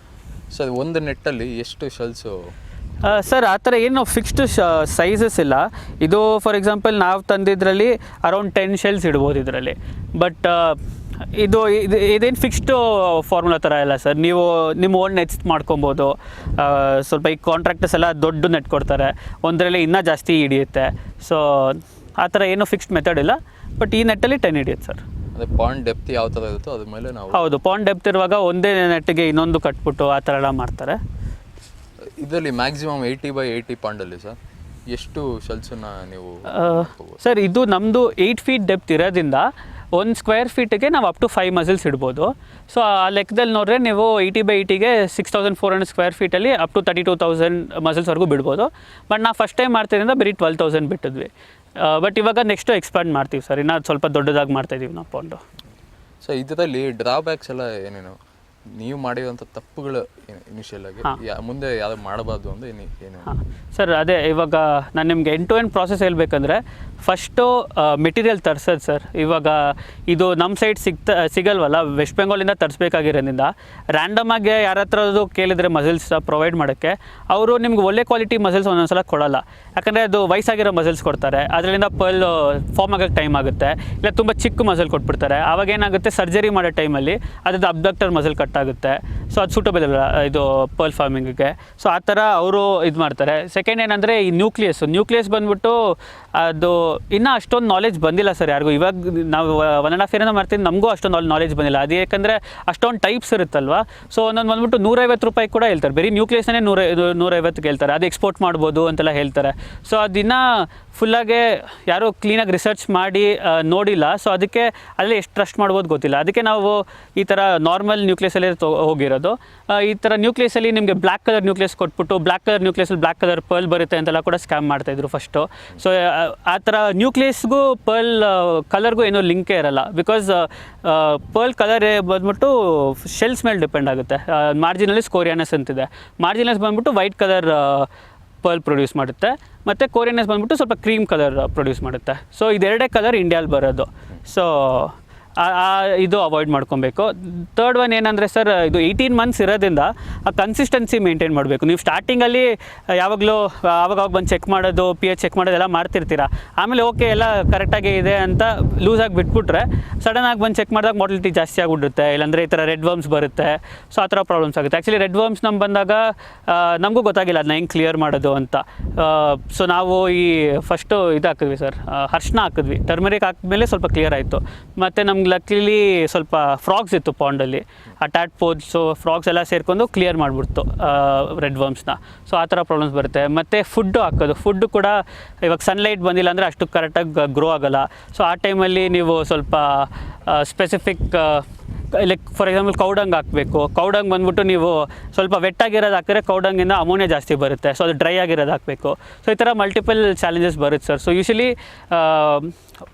ಸರ್ ಒಂದು ನೆಟ್ಟಲ್ಲಿ ಎಷ್ಟು ಶೆಲ್ಸು ಸರ್ ಆ ಥರ ಏನು ಫಿಕ್ಸ್ಡ್ ಸೈಜಸ್ ಇಲ್ಲ. ಇದು ಫಾರ್ ಎಕ್ಸಾಂಪಲ್ ನಾವು ತಂದಿದ್ರಲ್ಲಿ ಅರೌಂಡ್ ಟೆನ್ ಶೆಲ್ಸ್ ಇಡ್ಬೋದು ಇದರಲ್ಲಿ. ಬಟ್ ಇದು ಇದು ಇದೇನು ಫಿಕ್ಸ್ಡು ಫಾರ್ಮುಲಾ ಥರ ಇಲ್ಲ ಸರ್. ನೀವು ನಿಮ್ಮ ಓನ್ ನೆಟ್ಸ್ ಮಾಡ್ಕೊಬೋದು. ಸ್ವಲ್ಪ ಈ ಕಾಂಟ್ರಾಕ್ಟರ್ಸ್ ಎಲ್ಲ ದೊಡ್ಡ ನೆಟ್ ಕೊಡ್ತಾರೆ. ಒಂದರಲ್ಲಿ ಇನ್ನೂ ಜಾಸ್ತಿ ಹಿಡಿಯುತ್ತೆ. ಸೊ ಆ ಥರ ಏನು ಫಿಕ್ಸ್ಡ್ ಮೆಥಡ್ ಇಲ್ಲ. ಬಟ್ ಈ ನೆಟ್ಟಲ್ಲಿ ಟೆನ್ ಇಡಿಯತ್ ಸರ್ ಅದೇ ಪಾಂಡ್ ಡೆಪ್ತ್ ಯಾವ ಥರ ಇರುತ್ತೋ ಅದ್ರ ಮೇಲೆ ನಾವು ಹೌದು ಪಾಂಡ್ ಡೆಪ್ತ್ ಇರುವಾಗ ಒಂದೇ ನೆಟ್ಟಿಗೆ ಇನ್ನೊಂದು ಕಟ್ಬಿಟ್ಟು ಆ ಥರ ಎಲ್ಲ ಮಾಡ್ತಾರೆ. ಇದರಲ್ಲಿ ಮ್ಯಾಕ್ಸಿಮಮ್ ಏಯ್ಟಿ ಬೈ ಏಯ್ಟಿ ಪಾಂಡಲ್ಲಿ ಸರ್ ಎಷ್ಟು ಶೆಲ್ಸನ್ನ ನೀವು ಸರ್ ಇದು ನಮ್ಮದು ಏಯ್ಟ್ ಫೀಟ್ ಡೆಪ್ತ್ ಇರೋದ್ರಿಂದ ಒಂದು ಸ್ಕ್ವೇರ್ ಫೀಟಿಗೆ ನಾವು ಅಪ್ ಟು ಫೈವ್ ಮಸಲ್ಸ್ ಇಡ್ಬೋದು. ಸೊ ಆ ಲೆಕ್ಕದಲ್ಲಿ ನೋಡ್ರೆ ನೀವು eighty by ಏಯ್ಟಿಗೆ six thousand four hundred square ಫೀಟಲ್ಲಿ up to thirty two thousand ಮಸಲ್ಸ್ವರೆಗೂ ಬಿಡ್ಬೋದು. ಬಟ್ ನಾವು ಫಸ್ಟ್ ಟೈಮ್ ಮಾಡ್ತಿದ್ರಿಂದ ಬರೀ ಟ್ವೆಲ್ ತೌಸಂಡ್ ಬಿಟ್ಟಿದ್ವಿ. ಬಟ್ ಇವಾಗ ನೆಕ್ಸ್ಟ್ ಎಕ್ಸ್ಪ್ಯಾಂಡ್ ಮಾಡ್ತೀವಿ ಸರ್ ಇನ್ನೂ ಸ್ವಲ್ಪ ದೊಡ್ಡದಾಗಿ ಮಾಡ್ತಾಯಿದ್ದೀವಿ ನಾವು ಪೌಂಡು ಸೊ ಇದರಲ್ಲಿ ಡ್ರಾಬ್ಯಾಕ್ಸ್ ಎಲ್ಲ ಏನೇನು? ನೀವು ಮಾಡಿರುವಂಥ ತಪ್ಪುಗಳು ಇನಿಷಿಯಲ್ ಆಗಿ ಮುಂದೆ ಯಾವ್ದು ಮಾಡಬಾರ್ದು ಅಂದ್ರೆ ಏನು ಏನು? ಸರ್ ಅದೇ ಇವಾಗ ನಾನು ನಿಮಗೆ ಎಂಡ್ ಟು ಎಂಡ್ ಪ್ರಾಸೆಸ್ ಹೇಳ್ಬೇಕಂದ್ರೆ ಫಸ್ಟು ಮೆಟೀರಿಯಲ್ ತರ್ಸೋದು ಸರ್. ಇವಾಗ ಇದು ನಮ್ಮ ಸೈಡ್ ಸಿಗ್ತಾ ಸಿಗಲ್ವಲ್ಲ, ವೆಸ್ಟ್ ಬೆಂಗಾಲಿಂದ ತರಿಸ್ಬೇಕಾಗಿರೋದ್ರಿಂದ. ರ್ಯಾಂಡಮ್ ಆಗಿ ಯಾರ ಹತ್ರ ಕೇಳಿದರೆ ಮಸಲ್ಸ್ ಪ್ರೊವೈಡ್ ಮಾಡೋಕ್ಕೆ, ಅವರು ನಿಮ್ಗೆ ಒಳ್ಳೆ ಕ್ವಾಲಿಟಿ ಮಸಲ್ಸ್ ಒಂದೊಂದ್ಸಲ ಕೊಡಲ್ಲ. ಯಾಕಂದರೆ ಅದು ವಯಸ್ಸಾಗಿರೋ ಮಸಲ್ಸ್ ಕೊಡ್ತಾರೆ. ಅದರಿಂದ ಪರ್ಲ್ ಫಾರ್ಮ್ ಆಗೋಕ್ಕೆ ಟೈಮ್ ಆಗುತ್ತೆ. ಇಲ್ಲ, ತುಂಬ ಚಿಕ್ಕ ಮಸಲ್ ಕೊಟ್ಬಿಡ್ತಾರೆ. ಆವಾಗ ಏನಾಗುತ್ತೆ ಸರ್ಜರಿ ಮಾಡೋ ಟೈಮಲ್ಲಿ ಅದ್ರದ್ದು ಅಬ್ಡಕ್ಟರ್ ಮಸಲ್ ಕಟ್ ಆಗುತ್ತೆ. ಸೊ ಅದು ಸೂಟಬಲ್ ಇಲ್ಲ, ಇದು ಪರ್ಲ್ ಫಾರ್ಮಿಂಗಿಗೆ ಸೊ ಆ ಥರ ಅವರು ಇದು ಮಾಡ್ತಾರೆ ಸೆಕೆಂಡ್ ಏನಂದರೆ ಈ ನ್ಯೂಕ್ಲಿಯಸ್ ನ್ಯೂಕ್ಲಿಯಸ್ ಬಂದ್ಬಿಟ್ಟು ಅದು ಇನ್ನೂ ಅಷ್ಟೊಂದು ನಾಲೆಜ್ ಬಂದಿಲ್ಲ ಸರ್ ಯಾರಿಗೂ. ಇವಾಗ ನಾವು ಒನ್ ಆ್ಯಂಡ್ ಹಾಫ್ ಏನೋ ಮಾಡ್ತೀನಿ ನಮಗೂ ಅಷ್ಟೊಂದು ನಾಲೆಜ್ ಬಂದಿಲ್ಲ. ಅದು ಯಾಕಂದರೆ ಅಷ್ಟೊಂದು ಟೈಪ್ಸ್ ಇರುತ್ತಲ್ವ? ಸೊ ಒಂದೊಂದು ಬಂದ್ಬಿಟ್ಟು ನೂರೈವತ್ತು ರೂಪಾಯಿ ಕೂಡ ಹೇಳ್ತಾರೆ. ಬರೀ ನ್ಯೂಕ್ಲಿಯಸ್ನೇ ನೂರ ನೂರೈವತ್ತಿಗೆ ಹೇಳ್ತಾರೆ. ಅದು ಎಕ್ಸ್ಪೋರ್ಟ್ ಮಾಡ್ಬೋದು ಅಂತೆಲ್ಲ ಹೇಳ್ತಾರೆ. ಸೊ ಅದಿನ್ನ ಫುಲ್ಲಾಗೆ ಯಾರೂ ಕ್ಲೀನಾಗಿ ರಿಸರ್ಚ್ ಮಾಡಿ ನೋಡಿಲ್ಲ. ಸೊ ಅದಕ್ಕೆ ಅಲ್ಲಿ ಎಷ್ಟು ಟ್ರಸ್ಟ್ ಮಾಡ್ಬೋದು ಗೊತ್ತಿಲ್ಲ. ಅದಕ್ಕೆ ನಾವು ಈ ಥರ ನಾರ್ಮಲ್ ನ್ಯೂಕ್ಲಿಯಸಲ್ಲಿ ತೊ, ಹೋಗಿರೋದು. ಈ ಥರ ನ್ಯೂಕ್ಲಿಯಸಲ್ಲಿ ನಿಮಗೆ ಬ್ಲ್ಯಾಕ್ ಕಲರ್ ನ್ಯೂಕ್ಲಿಯಸ್ ಕೊಟ್ಬಿಟ್ಟು ಬ್ಲ್ಯಾಕ್ ಕಲರ್ ನ್ಯೂಕ್ಲಿಯಸಲ್ಲಿ ಬ್ಲ್ಯಾಕ್ ಕಲರ್ ಪರ್ಲ್ ಬರುತ್ತೆ ಅಂತೆಲ್ಲ ಕೂಡ ಸ್ಕ್ಯಾಮ್ ಮಾಡ್ತಾಯಿದ್ರು ಫಸ್ಟು ಸೊ ಆ ಥರ ನ್ಯೂಕ್ಲಿಯಸ್ಗೂ ಪರ್ಲ್ ಕಲರ್ಗೂ ಏನೂ ಲಿಂಕೇ ಇರಲ್ಲ. ಬಿಕಾಸ್ ಪರ್ಲ್ ಕಲರ್ ಬಂದ್ಬಿಟ್ಟು ಶೆಲ್ಸ್ ಮೇಲೆ ಡಿಪೆಂಡ್ ಆಗುತ್ತೆ. ಮಾರ್ಜಿನಲ್ಲಿ ಸ್ಕೋರಿಯಾನಸ್ ಅಂತಿದೆ. ಮಾರ್ಜಿನಲ್ಸ್ ಬಂದ್ಬಿಟ್ಟು ವೈಟ್ ಕಲರ್ ಪರ್ಲ್ ಪ್ರೊಡ್ಯೂಸ್ ಮಾಡುತ್ತೆ. ಮತ್ತು ಕೋರಿಯಾನಸ್ ಬಂದ್ಬಿಟ್ಟು ಸ್ವಲ್ಪ ಕ್ರೀಮ್ ಕಲರ್ ಪ್ರೊಡ್ಯೂಸ್ ಮಾಡುತ್ತೆ. ಸೊ ಇದೆರಡೇ ಕಲರ್ ಇಂಡಿಯಾದಲ್ಲಿ ಬರೋದು. ಸೊ ಇದು ಅವಾಯ್ಡ್ ಮಾಡ್ಕೊಬೇಕು. ತರ್ಡ್ ಒನ್ ಏನಂದರೆ ಸರ್ ಇದು ಏಯ್ಟೀನ್ ಮಂತ್ಸ್ ಇರೋದ್ರಿಂದ ಆ ಕನ್ಸಿಸ್ಟೆನ್ಸಿ ಮೇಂಟೈನ್ ಮಾಡಬೇಕು. ನೀವು ಸ್ಟಾರ್ಟಿಂಗಲ್ಲಿ ಯಾವಾಗಲೂ ಆವಾಗ ಬಂದು ಚೆಕ್ ಮಾಡೋದು ಪಿ ಎಚ್ ಚೆಕ್ ಮಾಡೋದೆಲ್ಲ ಮಾಡ್ತಿರ್ತೀರ? ಆಮೇಲೆ ಓಕೆ ಎಲ್ಲ ಕರೆಕ್ಟಾಗಿ ಇದೆ ಅಂತ ಲೂಸಾಗಿ ಬಿಟ್ಬಿಟ್ರೆ ಸಡನ್ನಾಗಿ ಬಂದು ಚೆಕ್ ಮಾಡಿದಾಗ ಮೊಡಲಿಟಿ ಜಾಸ್ತಿ ಆಗಿಬಿಡುತ್ತೆ. ಇಲ್ಲಾಂದರೆ ಈ ಥರ ರೆಡ್ ವರ್ಮ್ಸ್ ಬರುತ್ತೆ. ಸೊ ಆ ಥರ ಪ್ರಾಬ್ಲಮ್ಸ್ ಆಗುತ್ತೆ. ಆ್ಯಕ್ಚುಲಿ ರೆಡ್ ವರ್ಮ್ಸ್ ನಮ್ಮ ಬಂದಾಗ ನಮಗೂ ಗೊತ್ತಾಗಿಲ್ಲ ಅದನ್ನ ಹೆಂಗೆ ಕ್ಲಿಯರ್ ಮಾಡೋದು ಅಂತ. ಸೊ ನಾವು ಈ ಫಸ್ಟು ಇದು ಹಾಕಿದ್ವಿ ಸರ್ ಹರ್ಷಣ ಹಾಕಿದ್ವಿ. ಟರ್ಮರಿಕ್ ಹಾಕಿದ್ಮೇಲೆ ಸ್ವಲ್ಪ ಕ್ಲಿಯರ್ ಆಯಿತು. ಮತ್ತು ನಮ್ಗೆ ಲಕ್ಲಿಲಿ ಸ್ವಲ್ಪ ಫ್ರಾಕ್ಸ್ ಇತ್ತು ಪಾಂಡಲ್ಲಿ ಆ ಟ್ಯಾಟ್ ಪೋದ್ಸು ಫ್ರಾಕ್ಸ್ ಎಲ್ಲ ಸೇರ್ಕೊಂಡು ಕ್ಲಿಯರ್ ಮಾಡಿಬಿಡ್ತು ರೆಡ್ ವರ್ಮ್ಸ್ನ ಸೊ ಆ ಥರ ಪ್ರಾಬ್ಲಮ್ಸ್ ಬರುತ್ತೆ. ಮತ್ತು ಫುಡ್ಡು ಹಾಕೋದು. ಫುಡ್ಡು ಕೂಡ ಇವಾಗ ಸನ್ಲೈಟ್ ಬಂದಿಲ್ಲ ಅಂದರೆ ಅಷ್ಟು ಕರೆಕ್ಟಾಗಿ ಗ್ರೋ ಆಗೋಲ್ಲ. ಸೊ ಆ ಟೈಮಲ್ಲಿ ನೀವು ಸ್ವಲ್ಪ specific like for example cow dung ಹಾಕಬೇಕು. ಕೌಡಂಗ್ ಬಂದ್ಬಿಟ್ಟು ನೀವು ಸ್ವಲ್ಪ ವೆಟ್ಟಾಗಿರೋದು ಹಾಕಿದ್ರೆ ಕೌಡಂಗಿಂದ ಅಮೋನಿಯಾ ಜಾಸ್ತಿ ಬರುತ್ತೆ. ಸೊ ಅದು ಡ್ರೈ ಆಗಿರೋದು ಹಾಕಬೇಕು. ಸೊ ಈ ಥರ ಮಲ್ಟಿಪಲ್ ಚಾಲೆಂಜಸ್ ಬರುತ್ತೆ ಸರ್ ಸೊ ಯೂಶಲಿ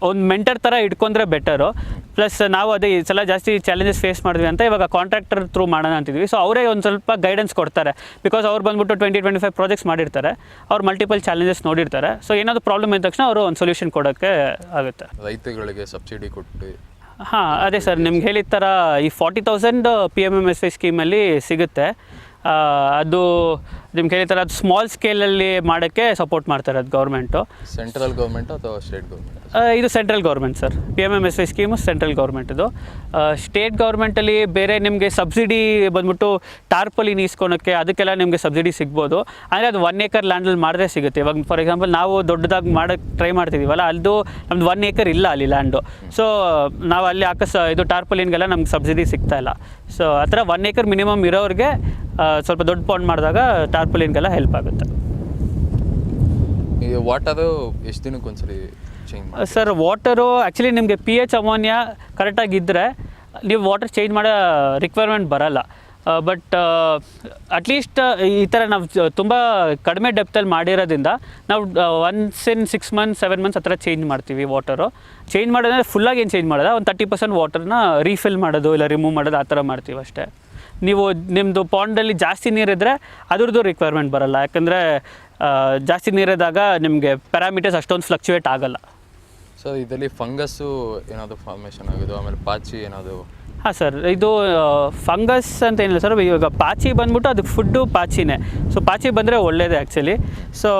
ಒಂದು ಮೆಂಟರ್ ಥರ ಇಟ್ಕೊಂಡ್ರೆ ಬೆಟರು ಪ್ಲಸ್ ನಾವು ಅದೇ ಈ ಸಲ ಜಾಸ್ತಿ ಚಾಲೆಂಜಸ್ ಫೇಸ್ ಮಾಡಿದ್ವಿ ಅಂತ ಇವಾಗ ಕಾಂಟ್ರಾಕ್ಟರ್ ಥ್ರೂ ಮಾಡೋಣ ಅಂತಿದ್ವಿ. ಸೊ ಅವರೇ ಒಂದು ಸ್ವಲ್ಪ ಗೈಡೆನ್ಸ್ ಕೊಡ್ತಾರೆ. ಬಿಕಾಸ್ ಅವ್ರು ಬಂದ್ಬಿಟ್ಟು ಟ್ವೆಂಟಿ ಟ್ವೆಂಟಿ ಫೈವ್ ಪ್ರಾಜೆಕ್ಟ್ಸ್ ಮಾಡಿರ್ತಾರೆ. ಅವ್ರು ಮಲ್ಟಿಪಲ್ ಚಾಲೆಂಜಸ್ ನೋಡಿರ್ತಾರೆ. ಸೊ ಏನಾದರೂ ಪ್ರಾಬ್ಲಮ್ ಇದ್ದ ತಕ್ಷಣ ಅವರು ಒಂದು ಸೊಲ್ಯೂಷನ್ ಕೊಡೋಕ್ಕೆ ಆಗುತ್ತೆ. ರೈತಗಳಿಗೆ ಸಬ್ಸಿಡಿ ಕೊಟ್ಟು ಹಾಂ, ಅದೇ ಸರ್, ನಿಮ್ಗೆ ಹೇಳಿದ ಥರ ಈ forty thousand P M M S Y ಸ್ಕೀಮಲ್ಲಿ ಸಿಗುತ್ತೆ. ಅದು ನಿಮ್ಗೆ ಹೇಳಿದ ಥರ ಅದು ಸ್ಮಾಲ್ ಸ್ಕೇಲಲ್ಲಿ ಮಾಡೋಕ್ಕೆ ಸಪೋರ್ಟ್ ಮಾಡ್ತಾರೆ ಅದು ಗೌರ್ಮೆಂಟು ಸೆಂಟ್ರಲ್ ಗೌರ್ಮೆಂಟು ಅಥವಾ ಸ್ಟೇಟ್ ಗೌರ್ಮೆಂಟ್ ಇದು central government sir P M M S Y scheme central ಗೌರ್ಮೆಂಟ್ದು ಸ್ಟೇಟ್ ಗೌರ್ಮೆಂಟಲ್ಲಿ ಬೇರೆ ನಿಮಗೆ ಸಬ್ಸಿಡಿ ಬಂದ್ಬಿಟ್ಟು ಟಾರ್ಪಲಿನ್ ನೀಸ್ಕೊಳೋಕ್ಕೆ ಅದಕ್ಕೆಲ್ಲ ನಿಮಗೆ ಸಬ್ಸಿಡಿ ಸಿಗ್ಬೋದು. ಅಂದರೆ ಅದು ಒನ್ ಏಕರ್ ಲ್ಯಾಂಡಲ್ಲಿ ಮಾಡಿದ್ರೆ ಸಿಗುತ್ತೆ. ಇವಾಗ ಫಾರ್ ಎಕ್ಸಾಂಪಲ್ ನಾವು ದೊಡ್ಡದಾಗಿ ಮಾಡೋಕ್ಕೆ ಟ್ರೈ ಮಾಡ್ತಿದ್ದೀವಲ್ಲ ಅದು ನಮ್ದು ಒನ್ ಏಕರ್ ಇಲ್ಲ ಅಲ್ಲಿ ಲ್ಯಾಂಡು ಸೊ ನಾವು ಅಲ್ಲಿ ಹಾಕೋ ಇದು ಟಾರ್ಪಲಿನ್ಗೆಲ್ಲ ನಮ್ಗೆ ಸಬ್ಸಿಡಿ ಸಿಗ್ತಾ ಇಲ್ಲ. ಸೊ ಆ ಥರ ಒನ್ ಏಕರ್ ಮಿನಿಮಮ್ ಇರೋರಿಗೆ ಸ್ವಲ್ಪ ದೊಡ್ಡ ಪೌಂಡ್ ಮಾಡಿದಾಗ ಟಾರ್ಪಲಿನ್ಗೆಲ್ಲ ಹೆಲ್ಪ್ ಆಗುತ್ತೆ. ವಾಟ್ ವಾಟರು ಎಷ್ಟು ದಿನಕ್ಕೆ ಒಂದ್ಸರಿ ಸರ್ ವಾಟರು ಆ್ಯಕ್ಚುಲಿ ನಿಮಗೆ ಪಿ ಎಚ್ ಅಮೋನಿಯಾ ಕರೆಕ್ಟಾಗಿದ್ದರೆ ನೀವು ವಾಟರ್ ಚೇಂಜ್ ಮಾಡೋ ರಿಕ್ವೈರ್ಮೆಂಟ್ ಬರಲ್ಲ. ಬಟ್ ಅಟ್ಲೀಸ್ಟ್ ಈ ಥರ ನಾವು ತುಂಬ ಕಡಿಮೆ ಡೆಪ್ತಲ್ಲಿ ಮಾಡಿರೋದ್ರಿಂದ ನಾವು once in six months seven months ಹತ್ರ ಚೇಂಜ್ ಮಾಡ್ತೀವಿ ವಾಟರು ಚೇಂಜ್ ಮಾಡೋದಂದ್ರೆ ಫುಲ್ಲಾಗಿ ಏನು ಚೇಂಜ್ ಮಾಡೋದು? ಒಂದು ತರ್ಟಿ ಪರ್ಸೆಂಟ್ ವಾಟರ್ನ ರೀಫಿಲ್ ಮಾಡೋದು ಇಲ್ಲ ರಿಮೂವ್ ಮಾಡೋದು ಆ ಥರ ಮಾಡ್ತೀವಿ ಅಷ್ಟೇ. ನೀವು ನಿಮ್ಮದು ಪಾಂಡಲ್ಲಿ ಜಾಸ್ತಿ ನೀರಿದ್ದರೆ ಅದ್ರದ್ದು ರಿಕ್ವೈರ್ಮೆಂಟ್ ಬರಲ್ಲ. ಯಾಕಂದರೆ ಜಾಸ್ತಿ ನೀರಿದ್ದಾಗ ನಿಮಗೆ ಪ್ಯಾರಾಮೀಟರ್ಸ್ ಅಷ್ಟೊಂದು ಫ್ಲಕ್ಚುಯೇಟ್ ಆಗಲ್ಲ. ಸೊ ಇದರಲ್ಲಿ ಫಂಗಸ್ಸು ಏನಾದರೂ ಫಾರ್ಮೇಷನ್ ಆಗೋದು ಆಮೇಲೆ ಪಾಚಿ ಏನಾದರೂ ಹಾಂ, ಸರ್. ಇದು ಫಂಗಸ್ ಅಂತ ಏನಿಲ್ಲ ಸರ್. ಇವಾಗ ಪಾಚಿ ಬಂದ್ಬಿಟ್ಟು ಅದಕ್ಕೆ ಫುಡ್ಡು ಪಾಚಿನೇ. ಸೊ, ಪಾಚಿ ಬಂದರೆ ಒಳ್ಳೇದೇ ಆ್ಯಕ್ಚುಲಿ ಸೊ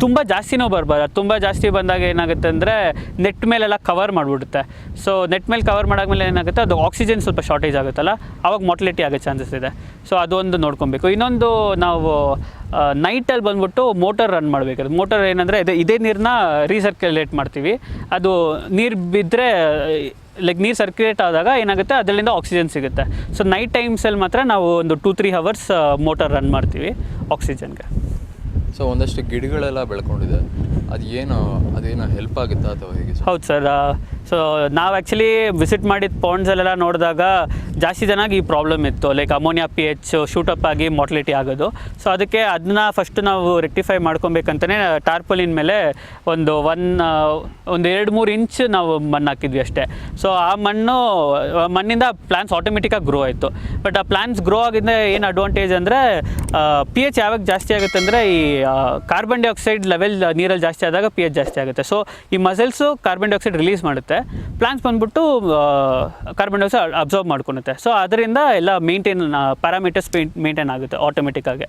ತುಂಬ ಜಾಸ್ತಿನೂ ಬರ್ಬಾರ್ದು. ತುಂಬ ಜಾಸ್ತಿ ಬಂದಾಗ ಏನಾಗುತ್ತೆ ಅಂದರೆ ನೆಟ್ ಮೇಲೆಲ್ಲ ಕವರ್ ಮಾಡಿಬಿಡುತ್ತೆ. ಸೊ ನೆಟ್ ಮೇಲೆ ಕವರ್ ಮಾಡಾದ್ಮೇಲೆ ಏನಾಗುತ್ತೆ, ಅದು ಆಕ್ಸಿಜನ್ ಸ್ವಲ್ಪ ಶಾರ್ಟೇಜ್ ಆಗುತ್ತಲ್ಲ ಆವಾಗ ಮೊಟ್ಲಿಟಿ ಆಗೋ ಚಾನ್ಸಸ್ ಇದೆ. ಸೊ ಅದೊಂದು ನೋಡ್ಕೊಬೇಕು. ಇನ್ನೊಂದು ನಾವು ನೈಟಲ್ಲಿ ಬಂದ್ಬಿಟ್ಟು ಮೋಟರ್ ರನ್ ಮಾಡಬೇಕು ಮೋಟರ್ ಏನಂದರೆ ಇದೇ ಇದೇ ನೀರನ್ನ ರೀಸರ್ಕ್ಯುಲೇಟ್ ಮಾಡ್ತೀವಿ. ಅದು ನೀರು ಬಿದ್ದರೆ ಲೈಕ್ ನೀರು ಸರ್ಕ್ಯುಲೇಟ್ ಆದಾಗ ಏನಾಗುತ್ತೆ? ಅದರಿಂದ ಆಕ್ಸಿಜನ್ ಸಿಗುತ್ತೆ. ಸೊ ನೈಟ್ ಟೈಮ್ಸಲ್ಲಿ ಮಾತ್ರ ನಾವು ಒಂದು two three hours motor run ಮಾಡ್ತೀವಿ ಆಕ್ಸಿಜನ್ಗೆ ಸೊ ಒಂದಷ್ಟು ಗಿಡಗಳೆಲ್ಲ ಬೆಳ್ಕೊಂಡಿದೆ. ಅದು ಏನು ಅದೇನು ಹೆಲ್ಪ್ ಆಗುತ್ತಾ ಅಥವಾ ಹೇಗೆ ಹೌದು ಸರ್ ಸೊ ನಾವು ಆ್ಯಕ್ಚುಲಿ ವಿಸಿಟ್ ಮಾಡಿದ ಪಾಂಡ್ಸಲ್ಲೆಲ್ಲ ನೋಡಿದಾಗ ಜಾಸ್ತಿ ಜನಕ್ಕೆ ಈ ಪ್ರಾಬ್ಲಮ್ ಇತ್ತು. Like ammonia P H shoot up ಆಗಿ ಮಾರ್ಟಿಲಿಟಿ ಆಗೋದು. ಸೊ ಅದಕ್ಕೆ ಅದನ್ನ ಫಸ್ಟ್ ನಾವು ರೆಕ್ಟಿಫೈ ಮಾಡ್ಕೊಬೇಕಂತಲೇ ಟಾರ್ಪಲಿನ್ ಮೇಲೆ ಒಂದು ಒನ್ ಒಂದು ಎರಡು ಮೂರು ಇಂಚ್ ನಾವು ಮಣ್ಣು ಹಾಕಿದ್ವಿ ಅಷ್ಟೇ. ಸೊ ಆ ಮಣ್ಣು ಮಣ್ಣಿಂದ ಪ್ಲಾನ್ಸ್ ಆಟೋಮೆಟಿಕಾಗಿ ಗ್ರೋ ಆಯಿತು. ಬಟ್ ಆ ಪ್ಲಾನ್ಸ್ ಗ್ರೋ ಆಗಿದ್ದ ಏನು ಅಡ್ವಾಂಟೇಜ್ ಅಂದರೆ ಪಿ ಎಚ್ ಯಾವಾಗ ಜಾಸ್ತಿ ಆಗುತ್ತೆ ಅಂದರೆ ಈ ಕಾರ್ಬನ್ ಡೈಆಕ್ಸೈಡ್ ಲೆವೆಲ್ ನೀರಲ್ಲಿ ಜಾಸ್ತಿ ಆದಾಗ ಪಿ ಎಚ್ ಜಾಸ್ತಿ ಆಗುತ್ತೆ. ಸೊ ಈ ಮಸಲ್ಸು ಕಾರ್ಬನ್ ಡೈಆಕ್ಸೈಡ್ ರಿಲೀಸ್ ಮಾಡುತ್ತೆ. ಪ್ಲಾಂಟ್ಸ್ ಬಂದ್ಬಿಟ್ಟು ಕಾರ್ಬನ್ ಡೈಆಕ್ಸೈಡ್ ಅಬ್ಸರ್ವ್ ಮಾಡ್ಕೊಳುತ್ತೆ. ಸೊ ಅದರಿಂದ ಎಲ್ಲ ಮೇಂಟೈನ್ ಪ್ಯಾರಾಮೀಟರ್ಸ್ ಮೇಂಟೈನ್ ಆಗುತ್ತೆ ಆಟೋಮೆಟಿಕ್ಕಾಗಿ